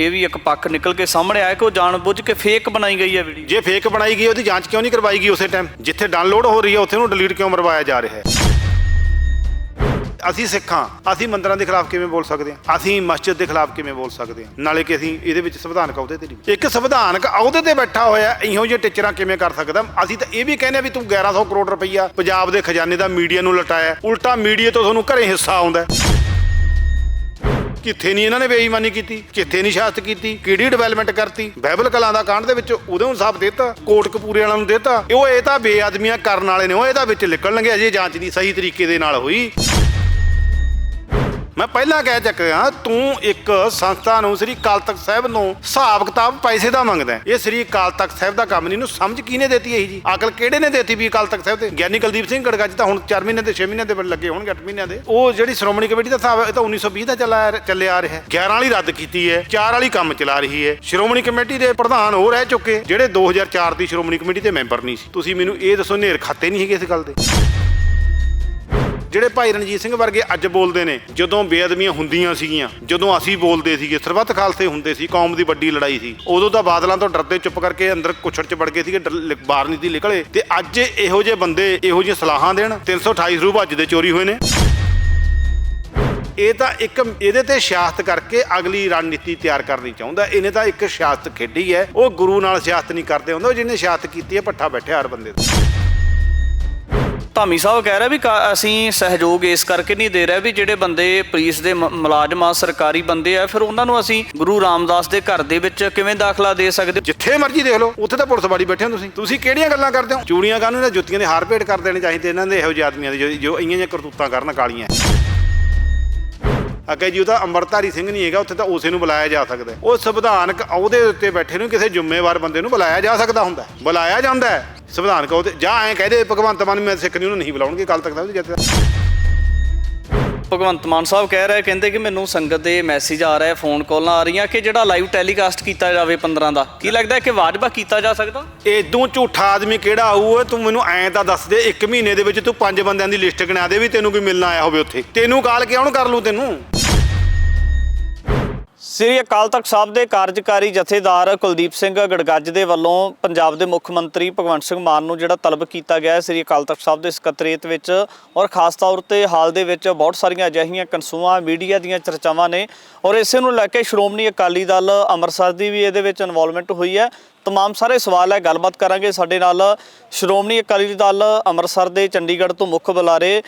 ਇਹ ਵੀ ਇੱਕ ਪੱਖ ਨਿਕਲ ਕੇ ਸਾਹਮਣੇ ਆਇਆ ਕਿ ਉਹ ਜਾਣਬੁੱਝ ਕੇ ਫੇਕ ਬਣਾਈ ਗਈ ਹੈ ਵੀਡੀਓ। ਜੇ ਫੇਕ ਬਣਾਈ ਗਈ, ਉਹਦੀ ਜਾਂਚ ਕਿਉਂ ਨਹੀਂ ਕਰਵਾਈ ਗਈ ਉਸੇ ਟਾਈਮ ਜਿੱਥੇ ਡਾਊਨਲੋਡ ਹੋ ਰਹੀ ਹੈ, ਉੱਥੇ ਨੂੰ ਡਿਲੀਟ ਕਿਉਂ ਮਰਵਾਇਆ ਜਾ ਰਿਹਾ ਹੈ? ਅਸੀਂ ਸਿੱਖਾਂ ਅਸੀਂ ਮੰਦਰਾਂ ਦੇ ਖਿਲਾਫ ਕਿਵੇਂ ਬੋਲ ਸਕਦੇ ਹਾਂ? ਅਸੀਂ ਮਸਜਿਦ ਦੇ ਖਿਲਾਫ ਕਿਵੇਂ ਬੋਲ ਸਕਦੇ ਹਾਂ? ਨਾਲੇ ਕਿ ਅਸੀਂ ਇਹਦੇ ਵਿੱਚ ਸੰਵਿਧਾਨਕ ਅਹੁਦੇ ਤੇ ਨਹੀਂ। ਇੱਕ ਸੰਵਿਧਾਨਕ ਅਹੁਦੇ ਤੇ ਬੈਠਾ ਹੋਇਆ ਇਹੋ ਜਿਹੇ ਟੀਚਰਾਂ ਕਿਵੇਂ ਕਰ ਸਕਦਾ? ਅਸੀਂ ਤਾਂ ਇਹ ਵੀ ਕਹਿੰਦੇ ਆ ਵੀ ਤੂੰ 1100 ਕਰੋੜ ਰੁਪਈਆ ਪੰਜਾਬ ਦੇ ਖਜ਼ਾਨੇ ਦਾ ਮੀਡੀਆ ਨੂੰ ਲਟਾਇਆ। ਉਲਟਾ ਮੀਡੀਆ ਤੋਂ ਤੁਹਾਨੂੰ ਘਰੇ ਹਿੱਸਾ ਆਉਂਦਾ ਹੈ। ਕਿੱਥੇ ਨਹੀਂ ਇਹਨਾਂ ਨੇ ਬੇਈਮਾਨੀ ਕੀਤੀ, ਕਿੱਥੇ ਨਹੀਂ ਸ਼ਾਸਤ ਕੀਤੀ, ਕਿਹੜੀ ਡਿਵੈਲਪਮੈਂਟ ਕਰਤੀ? ਬਾਈਬਲ ਕਲਾਂ ਦਾ ਕਾਂਡ ਦੇ ਵਿੱਚ ਉਹਦੇ ਨੂੰ ਸਾਫ਼ ਦਿੱਤਾ ਕੋਟ ਕਪੂਰੇ ਵਾਲਿਆਂ ਨੂੰ ਦਿੱਤਾ। ਉਹ, ਇਹ ਤਾਂ ਬੇਆਦਮੀਆਂ ਕਰਨ ਵਾਲੇ ਨੇ ਉਹ, ਇਹਦਾ ਵਿੱਚ ਨਿਕਲਣਗੇ, ਅਜੇ ਜਾਂਚ ਨਹੀਂ ਸਹੀ ਤਰੀਕੇ ਦੇ ਨਾਲ ਹੋਈ। ਮੈਂ ਪਹਿਲਾਂ ਕਹਿ ਚੱਕਿਆ, ਤੂੰ ਇੱਕ ਸੰਸਥਾ ਨੂੰ ਸ੍ਰੀ ਅਕਾਲ ਤਖਤ ਸਾਹਿਬ ਨੂੰ ਹਿਸਾਬ ਕਿਤਾਬ ਪੈਸੇ ਦਾ ਮੰਗਦਾ ਇਹ ਸ੍ਰੀ ਅਕਾਲ ਤਖਤ ਸਾਹਿਬ ਦਾ ਕੰਮ ਨਹੀਂ ਇਹਨੂੰ ਸਮਝ ਕਿਹਨੇ ਦਿੱਤੀ ਇਹ ਜੀ? ਅਕਲ ਕਿਹੜੇ ਨੇ ਦਿੱਤੀ ਵੀ ਅਕਾਲ ਤਖਤ ਸਾਹਿਬ ਦੇ ਗਿਆਨੀ ਕੁਲਦੀਪ ਸਿੰਘ ਗੜਗੱਜ ਤਾਂ ਹੁਣ 4 ਮਹੀਨੇ ਤੇ 6 ਮਹੀਨੇ ਦੇ ਵੱਲ ਲੱਗੇ ਹੋਣਗੇ 8 ਮਹੀਨਿਆਂ ਦੇ। ਉਹ ਜਿਹੜੀ ਸ਼੍ਰੋਮਣੀ ਕਮੇਟੀ ਦਾ ਹਿਸਾਬ ਹੈ, ਇਹ ਤਾਂ 1920 ਦਾ ਚੱਲਾ ਚੱਲਿਆ ਆ ਰਿਹਾ ਹੈ। 11 ਵਾਲੀ ਰੱਦ ਕੀਤੀ ਹੈ 4 ਵਾਲੀ ਕੰਮ ਚਲਾ ਰਹੀ ਹੈ। ਸ਼੍ਰੋਮਣੀ ਕਮੇਟੀ ਦੇ ਪ੍ਰਧਾਨ ਉਹ ਰਹਿ ਚੁੱਕੇ, ਜਿਹੜੇ 2004 ਦੀ ਸ਼੍ਰੋਮਣੀ ਕਮੇਟੀ ਦੇ ਮੈਂਬਰ ਨਹੀਂ ਸੀ। ਤੁਸੀਂ ਮੈਨੂੰ ਇਹ ਦੱਸੋ ਨੇਰ ਖਾਤੇ ਨਹੀਂ ਹੈਗੇ ਇਸ ਗੱਲ ਦੇ? ਜਿਹੜੇ ਭਾਈ ਰਣਜੀਤ ਸਿੰਘ ਵਰਗੇ ਅੱਜ ਬੋਲਦੇ ਨੇ, ਜਦੋਂ ਬੇਅਦਮੀਆਂ ਹੁੰਦੀਆਂ ਸੀਗੀਆਂ, ਜਦੋਂ ਅਸੀਂ ਬੋਲਦੇ ਸੀਗੇ, ਸਰਬੱਤ ਖਾਲਸੇ ਹੁੰਦੇ ਸੀ, ਕੌਮ ਦੀ ਵੱਡੀ ਲੜਾਈ ਸੀ, ਉਦੋਂ ਤਾਂ ਬਾਦਲਾਂ ਤੋਂ ਡਰਦੇ ਚੁੱਪ ਕਰਕੇ ਅੰਦਰ ਕੁਛੜ ਚ ਵੜ ਗਏ ਸੀਗੇ, ਡਰ- ਬਾਹਰ ਨਹੀਂ ਸੀ ਨਿਕਲੇ। ਤੇ ਅੱਜ ਇਹੋ ਜਿਹੇ ਬੰਦੇ ਇਹੋ ਜਿਹੀਆਂ ਸਲਾਹਾਂ ਦੇਣ 328 ਰੂਪ ਅੱਜ ਦੇ ਚੋਰੀ ਹੋਏ ਨੇ। ਇਹ ਤਾਂ ਇੱਕ, ਇਹਦੇ ਤੇ ਸਿਆਸਤ ਕਰਕੇ ਅਗਲੀ ਰਣਨੀਤੀ ਤਿਆਰ ਕਰਨੀ ਚਾਹੁੰਦਾ ਇਹਨੇ ਤਾਂ ਇੱਕ ਸਿਆਸਤ ਖੇਡੀ ਹੈ। ਉਹ ਗੁਰੂ ਨਾਲ ਸਿਆਸਤ ਨਹੀਂ ਕਰਦੇ ਹੁੰਦਾ ਉਹ ਜਿਹਨੇ ਸਿਆਸਤ ਕੀਤੀ ਹੈ ਪੱਠਾ ਬੈਠਿਆ ਹਰ ਬੰਦੇ ਦਾ। ਧਾਮੀ ਸਾਹਿਬ ਕਹਿ ਰਿਹਾ ਵੀ ਕਾ- ਅਸੀਂ ਸਹਿਯੋਗ ਇਸ ਕਰਕੇ ਨਹੀਂ ਦੇ ਰਹੇ ਵੀ ਜਿਹੜੇ ਬੰਦੇ ਪੁਲਿਸ ਦੇ ਮੁਲਾਜ਼ਮ ਆ, ਸਰਕਾਰੀ ਬੰਦੇ ਆ, ਫਿਰ ਉਹਨਾਂ ਨੂੰ ਅਸੀਂ ਗੁਰੂ ਰਾਮਦਾਸ ਦੇ ਘਰ ਦੇ ਵਿੱਚ ਕਿਵੇਂ ਦਾਖਲਾ ਦੇ ਸਕਦੇ? ਜਿੱਥੇ ਮਰਜ਼ੀ ਦੇਖ ਲਓ, ਉੱਥੇ ਤਾਂ ਪੁਲਿਸ ਵਾਲੀ ਬੈਠੇ ਹੋ ਤੁਸੀਂ। ਤੁਸੀਂ ਕਿਹੜੀਆਂ ਗੱਲਾਂ ਕਰਦੇ ਹੋ? ਚੂੜੀਆਂ ਕਾਨੂੰ ਇਹਨਾਂ ਜੁੱਤੀਆਂ ਦੇ ਹਾਰ ਭੇਟ ਕਰ ਦੇਣੇ ਚਾਹੀਦੇ ਇਹਨਾਂ ਦੇ ਇਹੋ ਜਿਹੇ ਆਦਮੀਆਂ ਦੇ ਜੋ- ਇਹੀਆਂ ਜਿਹੀਆਂ ਕਰਤੂਤਾਂ ਕਰਨ ਕਾਲੀਆਂ। ਅੱਗੇ ਜੀ ਉਹਦਾ ਅੰਮ੍ਰਿਤਧਾਰੀ ਸਿੰਘ ਨਹੀਂ ਹੈਗਾ ਉੱਥੇ ਤਾਂ ਉਸੇ ਨੂੰ ਬੁਲਾਇਆ ਜਾ ਸਕਦਾ। ਉਹ ਸੰਵਿਧਾਨਕ ਅਹੁਦੇ ਉੱਤੇ ਬੈਠੇ ਨੂੰ ਕਿਸੇ ਜ਼ਿੰਮੇਵਾਰ ਬੰਦੇ ਨੂੰ ਬੁਲਾਇਆ ਜਾ ਸਕਦਾ ਹੁੰਦਾ। ਬੁਲਾਇਆ ਜਾਂਦਾ ਹੈ। ਸੰਵਿਧਾਨਕ ਅਹੁਦੇ ਜਾਂ ਐਂ ਕਹਦੇ ਭਗਵੰਤ ਮਾਨ ਮੈਂ ਸਿੱਖ ਨਹੀਂ ਉਹਨੂੰ ਨਹੀਂ ਬੁਲਾਉਣਗੇ ਕੱਲ ਤੱਕ ਸਾਹਿਬ ਜਿੱਥੇ ਭਗਵੰਤ ਮਾਨ ਸਾਹਿਬ ਕਹਿ ਰਹੇ ਕਹਿੰਦੇ ਕਿ ਮੈਨੂੰ ਸੰਗਤ ਦੇ ਮੈਸੇਜ ਆ ਰਹੇ ਫੋਨ ਕਾਲਾਂ ਆ ਰਹੀਆਂ ਕਿ ਜਿਹੜਾ ਲਾਈਵ ਟੈਲੀਕਾਸਟ ਕੀਤਾ ਜਾਵੇ 15 ਦਾ। ਕੀ ਲੱਗਦਾ ਕਿ ਵਾਜਬਾ ਕੀਤਾ ਜਾ ਸਕਦਾ? ਇਦੋਂ ਝੂਠਾ ਆਦਮੀ ਕਿਹੜਾ ਆਊ? ਤੂੰ ਮੈਨੂੰ ਐਂ ਤਾਂ ਦੱਸ ਦੇ ਇੱਕ ਮਹੀਨੇ ਦੇ ਵਿੱਚ ਤੂੰ ਪੰਜ ਬੰਦਿਆਂ ਦੀ ਲਿਸਟ ਗਿਣਾ ਦੇ ਵੀ ਤੈਨੂੰ ਕੋਈ ਮਿਲਣ ਆਇਆ ਹੋਵੇ ਉੱਥੇ। ਤੈਨੂੰ ਕਾਲ ਕਿਉਂ ਕਰ ਲੂ ਤੈਨੂੰ? ਸ੍ਰੀ ਅਕਾਲ ਤਖਤ ਸਾਹਿਬ ਦੇ ਕਾਰਜਕਾਰੀ ਜਥੇਦਾਰ ਕੁਲਦੀਪ ਸਿੰਘ ਗੜਗੱਜ ਦੇ ਵੱਲੋਂ ਪੰਜਾਬ ਦੇ ਮੁੱਖ ਮੰਤਰੀ ਭਗਵੰਤ ਸਿੰਘ ਮਾਨ ਨੂੰ ਜਿਹੜਾ ਤਲਬ ਕੀਤਾ ਗਿਆ ਹੈ ਸ੍ਰੀ ਅਕਾਲ ਤਖਤ ਸਾਹਿਬ ਦੇ ਸਕੱਤਰੇਤ ਵਿੱਚ ਔਰ ਖਾਸ ਤੌਰ ਤੇ ਹਾਲ ਦੇ ਵਿੱਚ ਬਹੁਤ ਸਾਰੀਆਂ ਅਜਿਹੀਆਂ ਕਨਸੂਆਂ, ਮੀਡੀਆ ਦੀਆਂ ਚਰਚਾਵਾਂ ਨੇ ਔਰ ਇਸੇ ਨੂੰ ਲੈ ਕੇ ਸ਼੍ਰੋਮਣੀ ਅਕਾਲੀ ਦਲ ਅੰਮ੍ਰਿਤਸਰ ਦੀ ਵੀ ਇਹਦੇ ਵਿੱਚ ਇਨਵੋਲਵਮੈਂਟ ਹੋਈ ਹੈ। ਤਮਾਮ ਸਾਰੇ ਸਵਾਲ ਹੈ ਗੱਲਬਾਤ ਕਰਾਂਗੇ ਸਾਡੇ ਨਾਲ ਸ਼੍ਰੋਮਣੀ ਅਕਾਲੀ ਦਲ ਅੰਮ੍ਰਿਤਸਰ ਦੇ ਚੰਡੀਗੜ੍ਹ ਤੋਂ ਮੁੱਖ ਬੁਲਾਰੇ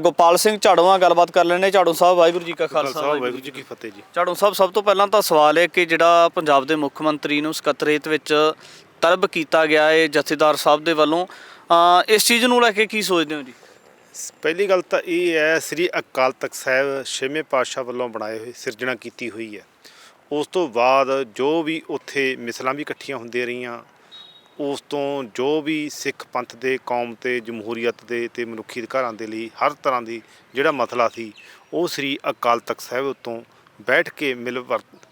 ਗੋਪਾਲ ਸਿੰਘ ਝਾੜੂਆਂ ਗੱਲਬਾਤ ਕਰ ਲੈਣੇ ਝਾੜੂ ਸਾਹਿਬ ਵਾਹਿਗੁਰੂ ਜੀ ਕਾ ਖਾਲਸਾ ਵਾਹਿਗੁਰੂ ਜੀ ਕੀ ਫਤਿਹ ਜੀ ਝਾੜੂ ਸਾਹਿਬ ਸਭ ਤੋਂ ਪਹਿਲਾਂ ਤਾਂ ਸਵਾਲ ਹੈ ਕਿ ਜਿਹੜਾ ਪੰਜਾਬ ਦੇ ਮੁੱਖ ਮੰਤਰੀ ਨੂੰ ਸਕੱਤਰੇਤ ਵਿੱਚ ਤਲਬ ਕੀਤਾ ਗਿਆ ਹੈ ਜਥੇਦਾਰ ਸਾਹਿਬ ਦੇ ਵੱਲੋਂ ਇਸ ਚੀਜ਼ ਨੂੰ ਲੈ ਕੇ ਕੀ ਸੋਚਦੇ ਹੋ ਜੀ ਪਹਿਲੀ ਗੱਲ ਤਾਂ ਇਹ ਹੈ ਸ੍ਰੀ ਅਕਾਲ ਤਖਤ ਸਾਹਿਬ ਛੇਵੇਂ ਪਾਤਸ਼ਾਹ ਵੱਲੋਂ ਬਣਾਏ ਹੋਏ ਸਿਰਜਣਾ ਕੀਤੀ ਹੋਈ ਹੈ। ਉਸ ਤੋਂ ਬਾਅਦ ਜੋ ਵੀ ਉੱਥੇ ਮਿਸਲਾਂ ਵੀ ਇਕੱਠੀਆਂ ਹੁੰਦੀਆਂ ਰਹੀਆਂ, ਉਸ ਤੋਂ ਜੋ ਵੀ ਸਿੱਖ ਪੰਥ ਦੇ, ਕੌਮ ਤੇ, ਜਮਹੂਰੀਅਤ ਦੇ ਤੇ ਮਨੁੱਖੀ ਅਧਿਕਾਰਾਂ ਦੇ ਲਈ ਹਰ ਤਰ੍ਹਾਂ ਦੀ ਜਿਹੜਾ ਮਸਲਾ ਸੀ, ਉਹ ਸ੍ਰੀ ਅਕਾਲ ਤਖਤ ਸਾਹਿਬ ਉੱਤੋਂ ਬੈਠ ਕੇ ਮਿਲ ਵਰਤ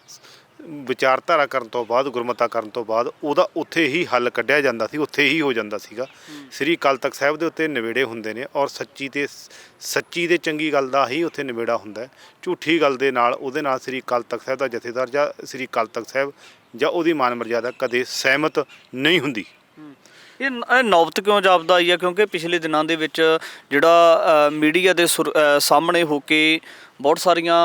ਵਿਚਾਰਧਾਰਾ ਕਰਨ ਤੋਂ ਬਾਅਦ ਗੁਰਮਤਾ ਕਰਨ ਤੋਂ ਬਾਅਦ ਉਹਦਾ ਉੱਥੇ ਹੀ ਹੱਲ ਕੱਢਿਆ ਜਾਂਦਾ ਸੀ ਉੱਥੇ ਹੀ ਹੋ ਜਾਂਦਾ ਸੀਗਾ। ਸ੍ਰੀ ਅਕਾਲ ਤਖਤ ਸਾਹਿਬ ਦੇ ਉੱਤੇ ਨਿਬੇੜੇ ਹੁੰਦੇ ਨੇ ਔਰ ਸੱਚੀ ਤੇ ਸੱਚੀ ਤੇ ਚੰਗੀ ਗੱਲ ਦਾ ਹੀ ਉੱਥੇ ਨਿਬੇੜਾ ਹੁੰਦਾ ਝੂਠੀ ਗੱਲ ਦੇ ਨਾਲ ਉਹਦੇ ਨਾਲ ਸ੍ਰੀ ਅਕਾਲ ਤਖਤ ਸਾਹਿਬ ਦਾ ਜਥੇਦਾਰ ਜਾਂ ਸ੍ਰੀ ਅਕਾਲ ਤਖਤ ਸਾਹਿਬ ਜਾਂ ਉਹਦੀ ਮਾਨ ਮਰਜ਼ਾਦਾ ਕਦੇ ਸਹਿਮਤ ਨਹੀਂ ਹੁੰਦੀ। ਇਹ ਨੌਬਤ ਕਿਉਂ ਜਾਪਦਾ ਆਈ ਹੈ ਕਿਉਂਕਿ ਪਿਛਲੇ ਦਿਨਾਂ ਦੇ ਵਿੱਚ ਜਿਹੜਾ ਮੀਡੀਆ ਦੇ ਸਾਹਮਣੇ ਹੋ ਕੇ ਬਹੁਤ ਸਾਰੀਆਂ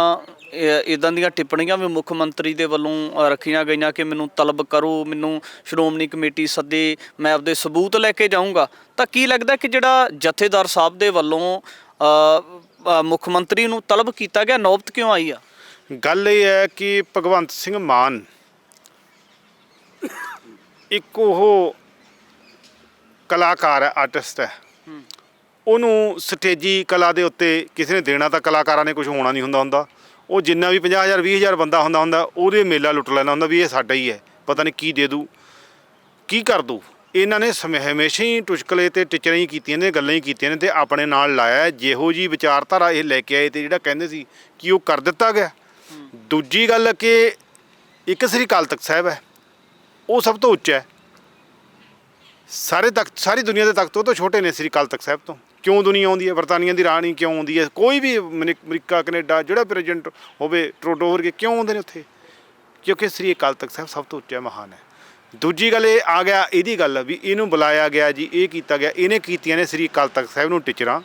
ਇਦਾਂ ਦੀਆਂ ਟਿੱਪਣੀਆਂ ਵੀ ਮੁੱਖ ਮੰਤਰੀ ਦੇ ਵੱਲੋਂ ਰੱਖੀਆਂ ਗਈਆਂ ਕਿ ਮੈਨੂੰ ਤਲਬ ਕਰੋ ਮੈਨੂੰ ਸ਼੍ਰੋਮਣੀ ਕਮੇਟੀ ਸੱਦੇ ਮੈਂ ਆਪਦੇ ਸਬੂਤ ਲੈ ਕੇ ਜਾਊਂਗਾ। ਤਾਂ ਕੀ ਲੱਗਦਾ ਕਿ ਜਿਹੜਾ ਜਥੇਦਾਰ ਸਾਹਿਬ ਦੇ ਵੱਲੋਂ ਮੁੱਖ ਮੰਤਰੀ ਨੂੰ ਤਲਬ ਕੀਤਾ ਗਿਆ ਨੌਬਤ ਕਿਉਂ ਆਈ ਆ? ਗੱਲ ਇਹ ਹੈ ਕਿ ਭਗਵੰਤ ਸਿੰਘ ਮਾਨ ਇੱਕ ਉਹ ਕਲਾਕਾਰ ਹੈ ਆਰਟਿਸਟ ਹੈ। ਉਹਨੂੰ ਸਟੇਜੀ ਕਲਾ ਦੇ ਉੱਤੇ ਕਿਸੇ ਨੇ ਦੇਣਾ ਤਾਂ ਕਲਾਕਾਰਾਂ ਨੇ ਕੁਝ ਹੋਣਾ ਨਹੀਂ ਹੁੰਦਾ ਹੁੰਦਾ। ਉਹ ਜਿੰਨਾ ਵੀ 50000 20000 ਬੰਦਾ ਹੁੰਦਾ ਹੁੰਦਾ, ਉਹਦੇ ਮੇਲਾ ਲੁੱਟ ਲੈਣਾ ਹੁੰਦਾ ਵੀ ਇਹ ਸਾਡਾ ਹੀ ਹੈ, ਪਤਾ ਨਹੀਂ ਕੀ ਦੇ ਦੂ ਕੀ ਕਰ ਦੂ ਇਹਨਾਂ ਨੇ ਸਮੇਂ, ਹਮੇਸ਼ਾ ਹੀ ਟੁਚਕਲੇ ਤੇ ਟਿਚਰਾਂ ਹੀ ਕੀਤੀਆਂ ਨੇ, ਗੱਲਾਂ ਹੀ ਕੀਤੀਆਂ ਨੇ ਤੇ ਆਪਣੇ ਨਾਲ ਲਾਇਆ ਜਿਹੋ ਜੀ ਵਿਚਾਰਧਾਰਾ ਇਹ ਲੈ ਕੇ ਆਏ ਤੇ ਜਿਹੜਾ ਕਹਿੰਦੇ ਸੀ ਕਿ ਉਹ ਕਰ ਦਿੱਤਾ ਗਿਆ। ਦੂਜੀ ਗੱਲ ਕਿ ਇੱਕ ਸ੍ਰੀ ਕਾਲ ਤਖਤ ਸਾਹਿਬ ਹੈ, ਉਹ ਸਭ ਤੋਂ ਉੱਚਾ ਹੈ। ਸਾਰੇ ਤਖਤ, ਸਾਰੀ ਦੁਨੀਆ ਦੇ ਤਖਤ ਉਹ ਤੋਂ ਛੋਟੇ ਨੇ ਸ੍ਰੀ ਕਾਲ ਤਖਤ ਸਾਹਿਬ ਤੋਂ। ਕਿਉਂ ਦੁਨੀਆ ਆਉਂਦੀ ਹੈ? ਬਰਤਾਨੀਆ ਦੀ ਰਾਣੀ ਕਿਉਂ ਆਉਂਦੀ ਹੈ? ਕੋਈ ਵੀ ਅਮਰੀ- ਅਮਰੀਕਾ, ਕੈਨੇਡਾ, ਜਿਹੜਾ ਪ੍ਰੈਜ਼ੀਡੈਂਟ ਹੋਵੇ, ਟਰੋਡੋ ਵਰਗੇ ਕਿਉਂ ਆਉਂਦੇ ਨੇ ਉੱਥੇ? ਕਿਉਂਕਿ ਸ੍ਰੀ ਅਕਾਲ ਤਖਤ ਸਾਹਿਬ ਸਭ ਤੋਂ ਉੱਚਾ ਮਹਾਨ ਹੈ। ਦੂਜੀ ਗੱਲ ਇਹ ਆ ਗਿਆ, ਇਹਦੀ ਗੱਲ ਵੀ ਇਹਨੂੰ ਬੁਲਾਇਆ ਗਿਆ ਜੀ, ਇਹ ਕੀਤਾ ਗਿਆ, ਇਹਨੇ ਕੀਤੀਆਂ ਨੇ ਸ੍ਰੀ ਅਕਾਲ ਤਖਤ ਸਾਹਿਬ ਨੂੰ ਟਿਚਰਾਂ।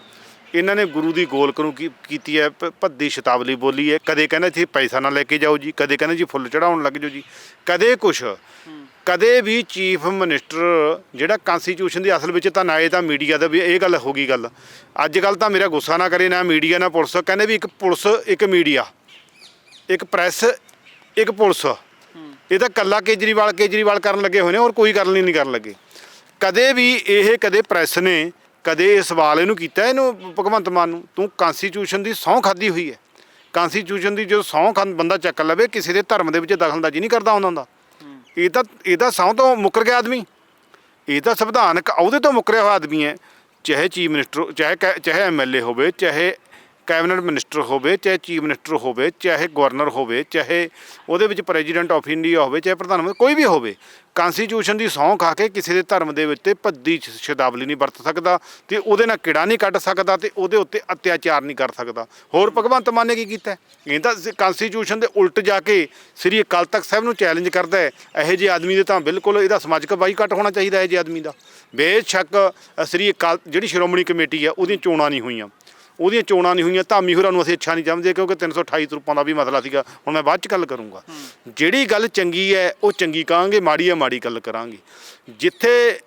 ਇਹਨਾਂ ਨੇ ਗੁਰੂ ਦੀ ਗੋਲਕ ਨੂੰ ਕੀ- ਕੀਤੀ ਹੈ, ਭ- ਭੱਦੀ ਸ਼ਤਾਬਲੀ ਬੋਲੀ ਹੈ। ਕਦੇ ਕਹਿੰਦਾ ਸੀ, ਪੈਸਾ ਨਾ ਲੈ ਕੇ ਜਾਓ ਜੀ, ਕਦੇ ਕਹਿੰਦਾ ਜੀ ਫੁੱਲ ਚੜਾਉਣ ਲੱਗ ਜਾਓ ਜੀ। ਕਦੇ ਕੁਛ ਕਦੇ ਵੀ ਚੀਫ ਮਿਨਿਸਟਰ ਜਿਹੜਾ ਕਨਸਟੀਟਿਊਸ਼ਨ ਦੀ ਅਸਲ ਵਿੱਚ ਤਾਂ ਨਾ ਇਹ ਤਾਂ ਮੀਡੀਆ ਦਾ ਵੀ ਇਹ ਗੱਲ ਹੋ ਗਈ ਗੱਲ। ਅੱਜ ਕੱਲ ਤਾਂ ਮੇਰਾ ਗੁੱਸਾ ਨਾ ਕਰੇ, ਨਾ ਮੀਡੀਆ, ਨਾ ਪੁਲਿਸ। ਕਹਿੰਦੇ ਵੀ ਇੱਕ ਪੁਲਿਸ, ਇੱਕ ਮੀਡੀਆ, ਇੱਕ ਪ੍ਰੈਸ, ਇੱਕ ਪੁਲਿਸ। ਇਹ ਤਾਂ ਕੱਲਾ ਕੇਜਰੀਵਾਲ ਕੇਜਰੀਵਾਲ ਕਰਨ ਲੱਗੇ ਹੋਏ ਨੇ ਔਰ ਕੋਈ ਗੱਲ ਨਹੀਂ ਕਰਨ ਲੱਗੇ। ਕਦੇ ਵੀ ਇਹ ਕਦੇ ਪ੍ਰੈਸ ਨੇ, ਕਦੇ ਇਹ ਸਵਾਲ ਇਹਨੂੰ ਕੀਤਾ, ਇਹਨੂੰ ਭਗਵੰਤ ਮਾਨ ਨੂੰ, ਤੂੰ ਕਨਸਟੀਟਿਊਸ਼ਨ ਦੀ ਸਹੁੰ ਖਾਦੀ ਹੋਈ ਹੈ। ਕਨਸਟੀਟਿਊਸ਼ਨ ਦੀ ਜੋ ਸਹੁੰ ਖਾਂ ਬੰਦਾ ਚੱਕ ਲਵੇ, ਕਿਸੇ ਦੇ ਧਰਮ ਦੇ ਵਿੱਚ ਦਖਲਅੰਦਾਜ਼ੀ ਨਹੀਂ ਕਰਦਾ ਉਹਨਾਂ ਦਾ। ਇਹ ਤਾਂ ਇਹ ਤਾਂ ਸਹੁੰ ਤੋਂ ਮੁੱਕਰ ਗਿਆ ਆਦਮੀ। ਇਹ ਤਾਂ ਸੰਵਿਧਾਨਕ ਅਹੁਦੇ ਤੋਂ ਮੁੱਕਰਿਆ ਹੋਇਆ ਆਦਮੀ ਹੈ। ਚਾਹੇ ਚੀਫ ਮਿਨਿਸਟਰ, ਚਾਹੇ ਕੈ- ਚਾਹੇ ਐਮਐਲਏ ਹੋਵੇ, ਚਾਹੇ ਕੈਬਨਿਟ ਮਿਨਿਸਟਰ ਹੋਵੇ, ਚਾਹੇ ਚੀਫ ਮਿਨਿਸਟਰ ਹੋਵੇ, ਚਾਹੇ ਗਵਰਨਰ ਹੋਵੇ, ਚਾਹੇ ਉਹਦੇ ਵਿੱਚ ਪ੍ਰੈਜ਼ੀਡੈਂਟ ਆਫ ਇੰਡੀਆ ਹੋਵੇ, ਚਾਹੇ ਪ੍ਰਧਾਨ ਮੰਤਰੀ, ਕੋਈ ਵੀ ਹੋਵੇ। ਕਨਸਟੀਟਿਊਸ਼ਨ ਦੀ ਸਹੁੰ ਖਾ ਕੇ ਕਿਸੇ ਦੇ ਧਰਮ ਦੇ ਵਿੱਚ ਤੇ ਭੱਦੀ ਸ਼ਬਦਾਵਲੀ ਨਹੀਂ ਵਰਤ ਸਕਦਾ ਤੇ ਉਹਦੇ ਨਾਲ ਕਿੜਾ ਨਹੀਂ ਕੱਢ ਸਕਦਾ ਤੇ ਉਹਦੇ ਉੱਤੇ ਅਤਿਆਚਾਰ ਨਹੀਂ ਕਰ ਸਕਦਾ। ਹੋਰ ਭਗਵੰਤ ਮਾਨ ਨੇ ਕੀ ਕੀਤਾ? ਹੈ? ਇਹ ਤਾਂ ਕਨਸਟੀਟਿਊਸ਼ਨ ਦੇ ਉਲਟ ਜਾ ਕੇ ਸ੍ਰੀ ਅਕਾਲ ਤਖਤ ਸਾਹਿਬ ਨੂੰ ਚੈਲੰਜ ਕਰਦਾ ਹੈ, ਇਹੋ ਜਿਹੇ ਆਦਮੀ ਦੇ ਤਾਂ ਬਿਲਕੁਲ ਇਹਦਾ ਸਮਾਜਿਕ ਬਾਈਕਾਟ ਹੋਣਾ ਚਾਹੀਦਾ ਹੈ ਜੇ ਆਦਮੀ ਦਾ। ਬੇਸ਼ੱਕ ਸ੍ਰੀ ਅਕਾਲ, ਜਿਹੜੀ ਸ਼੍ਰੋਮਣੀ ਕਮੇਟੀ ਹੈ ਉਹਦੀਆਂ ਚੋਣਾਂ ਨਹੀਂ ਹੋਈਆਂ। ਉਹਦੀਆਂ ਚੋਣਾਂ ਨਹੀਂ ਹੋਈਆਂ ਧਾਮੀ ਹੋਰਾਂ ਨੂੰ ਅਸੀਂ ਅੱਛਾ ਨਹੀਂ ਸਮਝਦੇ ਕਿਉਂਕਿ 328 ਤਰੁਪਾਂ ਦਾ ਵੀ ਮਸਲਾ ਸੀਗਾ। ਹੁਣ ਮੈਂ ਬਾਅਦ ਚ ਗੱਲ ਕਰੂੰਗਾ। ਜਿਹੜੀ ਗੱਲ ਚੰਗੀ ਹੈ ਉਹ ਚੰਗੀ ਕਹਾਂਗੇ ਮਾੜੀ ਹੈ ਮਾੜੀ ਗੱਲ ਕਰਾਂਗੇ। ਜਿੱਥੇ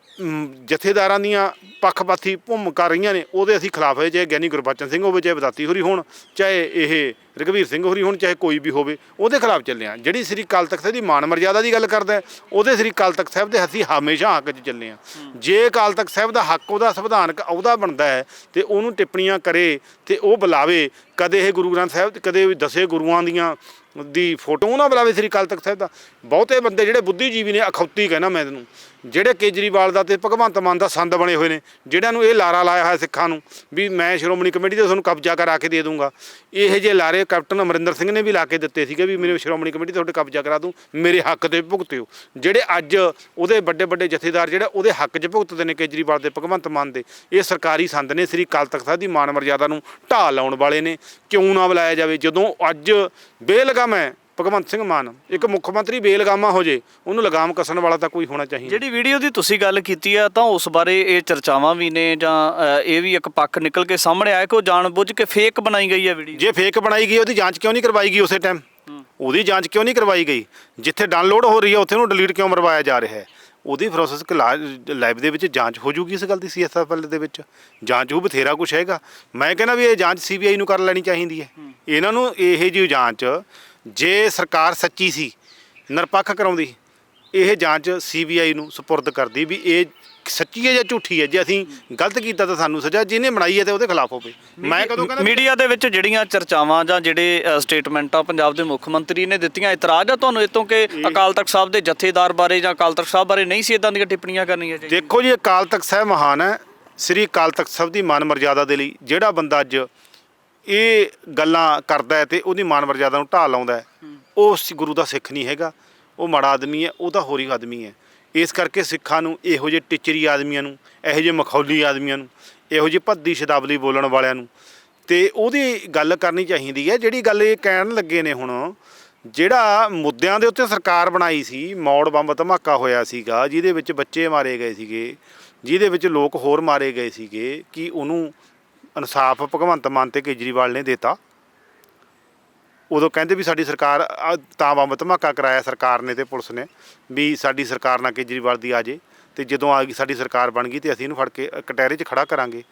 ਜਥੇਦਾਰਾਂ ਦੀਆਂ ਪੱਖਪਾਤੀ ਭੂਮ ਕਰ ਰਹੀਆਂ ਨੇ ਉਹਦੇ ਅਸੀਂ ਖਿਲਾਫ ਹੋਏ ਚਾਹੇ ਗਿਆਨੀ ਗੁਰਬਚਨ ਸਿੰਘ ਹੋਵੇ ਚਾਹੇ ਬਦਾਤੀ ਹੋਰੀ ਹੋਣ ਚਾਹੇ ਇਹ ਰਘਵੀਰ ਸਿੰਘ ਹੋਰੀ ਹੋਣ ਚਾਹੇ ਕੋਈ ਵੀ ਹੋਵੇ ਉਹਦੇ ਖਿਲਾਫ ਚੱਲੇ ਆ। ਜਿਹੜੀ ਸ੍ਰੀ ਅਕਾਲ ਤਖਤ ਸਾਹਿਬ ਦੀ ਮਾਨ ਮਰਜ਼ਾਦਾ ਦੀ ਗੱਲ ਕਰਦਾ ਹੈ, ਉਹਦੇ ਸ੍ਰੀ ਅਕਾਲ ਤਖਤ ਸਾਹਿਬ ਦੇ ਅਸੀਂ ਹਮੇਸ਼ਾ ਹੱਕ 'ਚ ਚੱਲੇ ਆ। ਜੇ ਅਕਾਲ ਤਖਤ ਸਾਹਿਬ ਦਾ ਹੱਕ ਉਹਦਾ ਸੰਵਿਧਾਨਕ ਅਹੁਦਾ ਬਣਦਾ ਹੈ ਤੇ ਉਹਨੂੰ ਟਿੱਪਣੀਆਂ ਕਰੇ ਤੇ ਉਹ ਬੁਲਾਵੇ ਕਦੇ ਇਹ ਗੁਰੂ ਗ੍ਰੰਥ ਸਾਹਿਬ ਕਦੇ ਵੀ ਦਸੇ ਗੁਰੂਆਂ ਦੀਆਂ ਦੀ ਫੋਟੋ ਨਾ ਬੁਲਾਵੇ ਸ੍ਰੀ ਅਕਾਲ ਤਖਤ ਸਾਹਿਬ ਦਾ। ਬਹੁਤੇ ਬੰਦੇ ਜਿਹੜੇ ਬੁੱਧੀਜੀਵੀ ਨੇ ਅਖੌਤੀ ਕਹਿਣਾ ਮੈਂ ਤੈਨੂੰ। ਜਿਹੜੇ ਕੇਜਰੀਵਾਲ ਦਾ ਤੇ ਭਗਵੰਤ ਮਾਨ ਦਾ ਸੰਦ ਬਣੇ ਹੋਏ ਨੇ ਜਿਹੜਿਆਂ ਨੂੰ ਇਹ ਲਾਰਾ ਲਾਇਆ ਹੋਇਆ ਸਿੱਖਾਂ ਨੂੰ ਵੀ ਮੈਂ ਸ਼੍ਰੋਮਣੀ ਕਮੇਟੀ ਤੇ ਤੁਹਾਨੂੰ ਕਬਜ਼ਾ ਕਰਾ ਕੇ ਦੇ ਦੂੰਗਾ। ਇਹ ਜੇ ਲਾਰੇ ਕੈਪਟਨ ਅਮਰਿੰਦਰ ਸਿੰਘ ਨੇ ਵੀ ਲਾ ਕੇ ਦਿੱਤੇ ਸੀਗੇ ਵੀ ਮੇਰੇ ਸ਼੍ਰੋਮਣੀ ਕਮੇਟੀ ਤੁਹਾਡੇ ਕਬਜ਼ਾ ਕਰਾ ਦੂੰ, ਮੇਰੇ ਹੱਕ ਤੇ ਭੁਗਤਿਓ ਜਿਹੜੇ ਅੱਜ ਉਹਦੇ ਵੱਡੇ ਵੱਡੇ ਜਥੇਦਾਰ ਜਿਹੜਾ ਉਹਦੇ ਹੱਕ 'ਚ ਭੁਗਤਦੇ ਨੇ ਕੇਜਰੀਵਾਲ ਦੇ, ਭਗਵੰਤ ਮਾਨ ਦੇ, ਇਹ ਸਰਕਾਰੀ ਸੰਦ ਨੇ, ਸ੍ਰੀ ਅਕਾਲ ਤਖਤ ਸਾਹਿਬ ਦੀ ਮਾਨ ਮਰਜ਼ਾਦਾ ਨੂੰ ਢਾਹ ਲਾਉਣ ਵਾਲੇ ਨੇ। ਕਿਉਂ ਨਾ ਬੁਲਾਇਆ ਜਾਵੇ? ਜਦੋਂ ਅੱਜ ਬੇਲਗਮ ਹੈ ਭਗਵੰਤ ਸਿੰਘ ਮਾਨ ਇੱਕ ਮੁੱਖ ਮੰਤਰੀ ਬੇਲਗਾਮਾ ਹੋ ਜੇ ਉਹਨੂੰ ਲਗਾਮ ਕੱਸਣ ਵਾਲਾ ਤਾਂ ਕੋਈ ਹੋਣਾ ਚਾਹੀਦਾ। ਜਿਹੜੀ ਵੀਡੀਓ ਦੀ ਤੁਸੀਂ ਗੱਲ ਕੀਤੀ ਆ ਤਾਂ ਉਸ ਬਾਰੇ ਇਹ ਚਰਚਾਵਾਂ ਵੀ ਨੇ ਜਾਂ ਇਹ ਵੀ ਇੱਕ ਪੱਖ ਨਿਕਲ ਕੇ ਸਾਹਮਣੇ ਆਇਆ ਕਿ ਉਹ ਜਾਣਬੁੱਝ ਕੇ ਫੇਕ ਬਣਾਈ ਗਈ ਹੈ ਵੀਡੀਓ। ਜੇ ਫੇਕ ਬਣਾਈ ਗਈ ਉਹਦੀ ਜਾਂਚ ਕਿਉਂ ਨਹੀਂ ਕਰਵਾਈ ਗਈ ਉਸੇ ਟਾਈਮ ਉਹਦੀ ਜਾਂਚ ਕਿਉਂ ਨਹੀਂ ਕਰਵਾਈ ਗਈ? ਜਿੱਥੇ ਡਾਊਨਲੋਡ ਹੋ ਰਹੀ ਹੈ ਉੱਥੇ ਉਹਨੂੰ ਡਿਲੀਟ ਕਿਉਂ ਮਰਵਾਇਆ ਜਾ ਰਿਹਾ ਹੈ? ਉਹਦੀ ਪ੍ਰੋਸੈਸ ਲੈਬ ਦੇ ਵਿੱਚ ਜਾਂਚ ਹੋ ਜੂਗੀ ਇਸ ਗੱਲ ਦੀ ਸੀਐਸਐਫਐਲ ਦੇ ਵਿੱਚ? ਜਾਂਚ ਉਹ ਬਥੇਰਾ ਕੁਝ ਹੈਗਾ। ਮੈਂ ਕਹਿੰਦਾ ਵੀ ਇਹ ਜਾਂਚ ਸੀਬੀਆਈ ਨੂੰ ਕਰ ਲੈਣੀ ਚਾਹੀਦੀ ਹੈ। ਇਹਨਾਂ ਨੂੰ ਇਹ ਜਿਹੀ ਜਾਂਚ ਜੇ ਸਰਕਾਰ ਸੱਚੀ ਸੀ ਨਿਰਪੱਖ ਕਰਾਉਂਦੀ ਇਹ ਜਾਂਚ ਸੀਬੀਆਈ ਨੂੰ ਸਪੁਰਦ ਕਰਦੀ ਵੀ ਇਹ ਸੱਚੀ ਹੈ ਜਾਂ ਝੂਠੀ ਹੈ? ਜੇ ਅਸੀਂ ਗਲਤ ਕੀਤਾ ਤਾਂ ਸਾਨੂੰ ਸਜ਼ਾ ਜਿਹਨੇ ਬਣਾਈ ਹੈ ਤੇ ਉਹਦੇ ਖਿਲਾਫ ਹੋਵੇ। ਮੈਂ ਕਦੋਂ ਕਹਿੰਦਾ ਮੀਡੀਆ ਦੇ ਵਿੱਚ ਜਿਹੜੀਆਂ ਚਰਚਾਵਾਂ ਜਾਂ ਜਿਹੜੇ ਸਟੇਟਮੈਂਟਾਂ ਪੰਜਾਬ ਦੇ ਮੁੱਖ ਮੰਤਰੀ ਨੇ ਦਿੱਤੀਆਂ ਇਤਰਾਜ਼ ਆ ਤੁਹਾਨੂੰ ਇਤੋਂ ਕਿ ਅਕਾਲ ਤਖਤ ਸਾਹਿਬ ਦੇ ਜਥੇਦਾਰ ਬਾਰੇ ਜਾਂ ਅਕਾਲ ਤਖਤ ਸਾਹਿਬ ਬਾਰੇ ਨਹੀਂ ਸੀ ਇਦਾਂ ਦੀਆਂ ਟਿੱਪਣੀਆਂ ਕਰਨੀਆਂ ਚਾਹੀਦੀਆਂ? ਦੇਖੋ ਜੀ ਅਕਾਲ ਤਖਤ ਸਾਹਿਬ ਮਹਾਨ ਹੈ। ਸ੍ਰੀ ਅਕਾਲ ਤਖਤ ਸਾਹਿਬ ਦੀ ਮਾਨ ਮਰਜ਼ਾਦਾ ਦੇ ਲਈ ਜਿਹੜਾ ਬੰਦਾ ਅੱਜ ਇਹ ਗੱਲਾਂ ਕਰਦਾ ਹੈ ਤੇ ਉਹਦੀ ਮਾਨ ਮਰਜ਼ਾਦਾ ਨੂੰ ਢਾਹ ਲਾਉਂਦਾ ਹੈ। ਉਹ ਸ- ਗੁਰੂ ਦਾ ਸਿੱਖ ਨਹੀਂ ਹੈਗਾ। ਉਹ ਮਾੜਾ ਆਦਮੀ ਹੈ ਉਹ ਤਾਂ ਹੋਰੀ ਆਦਮੀ ਹੈ। ਇਸ ਕਰਕੇ ਸਿੱਖਾਂ ਨੂੰ ਇਹੋ ਜਿਹੇ ਟਿਚਰੀ ਆਦਮੀਆਂ ਨੂੰ ਇਹੋ ਜਿਹੇ ਮਖੌਲੀ ਆਦਮੀਆਂ ਨੂੰ ਇਹੋ ਜਿਹੀ ਭੱਦੀ ਸ਼ਬਦਾਵਲੀ ਬੋਲਣ ਵਾਲਿਆਂ ਨੂੰ ਤੇ ਉਹਦੀ ਗੱਲ ਕਰਨੀ ਚਾਹੀਦੀ ਹੈ। ਜਿਹੜੀ ਗੱਲ ਇਹ ਕਹਿਣ ਲੱਗੇ ਨੇ ਹੁਣ ਜਿਹੜਾ ਮੁੱਦਿਆਂ ਦੇ ਉੱਤੇ ਸਰਕਾਰ ਬਣਾਈ ਸੀ ਮੌੜ ਬੰਬ ਧਮਾਕਾ ਹੋਇਆ ਸੀਗਾ ਜਿਹਦੇ ਵਿੱਚ ਬੱਚੇ ਮਾਰੇ ਗਏ ਸੀਗੇ ਜਿਹਦੇ ਵਿੱਚ ਲੋਕ ਹੋਰ ਮਾਰੇ ਗਏ ਸੀਗੇ ਕਿ ਉਹਨੂੰ ਇਨਸਾਫ ਭਗਵੰਤ ਮਾਨ ਤੇ ਕੇਜਰੀਵਾਲ ਨੇ ਦਿੱਤਾ। ਉਦੋਂ ਕਹਿੰਦੇ ਵੀ ਸਾਡੀ ਸਰਕਾਰ ਆ, ਤਾਂ ਬੰਬ ਧਮਾਕਾ ਕਰਾਇਆ ਸਰਕਾਰ ਨੇ ਤੇ ਪੁਲਿਸ ਨੇ ਵੀ ਸਾਡੀ ਸਰਕਾਰ ਨਾਲ ਕੇਜਰੀਵਾਲ ਦੀ ਆ ਜੇ ਤੇ ਜਦੋਂ ਆ ਗਈ ਸਾਡੀ ਸਰਕਾਰ ਬਣ ਗਈ ਤੇ ਅਸੀਂ ਇਹਨੂੰ ਫੜ ਕੇ ਅ, ਕਟਹਿਰੇ 'ਚ ਖੜਾ ਕਰਾਂਗੇ।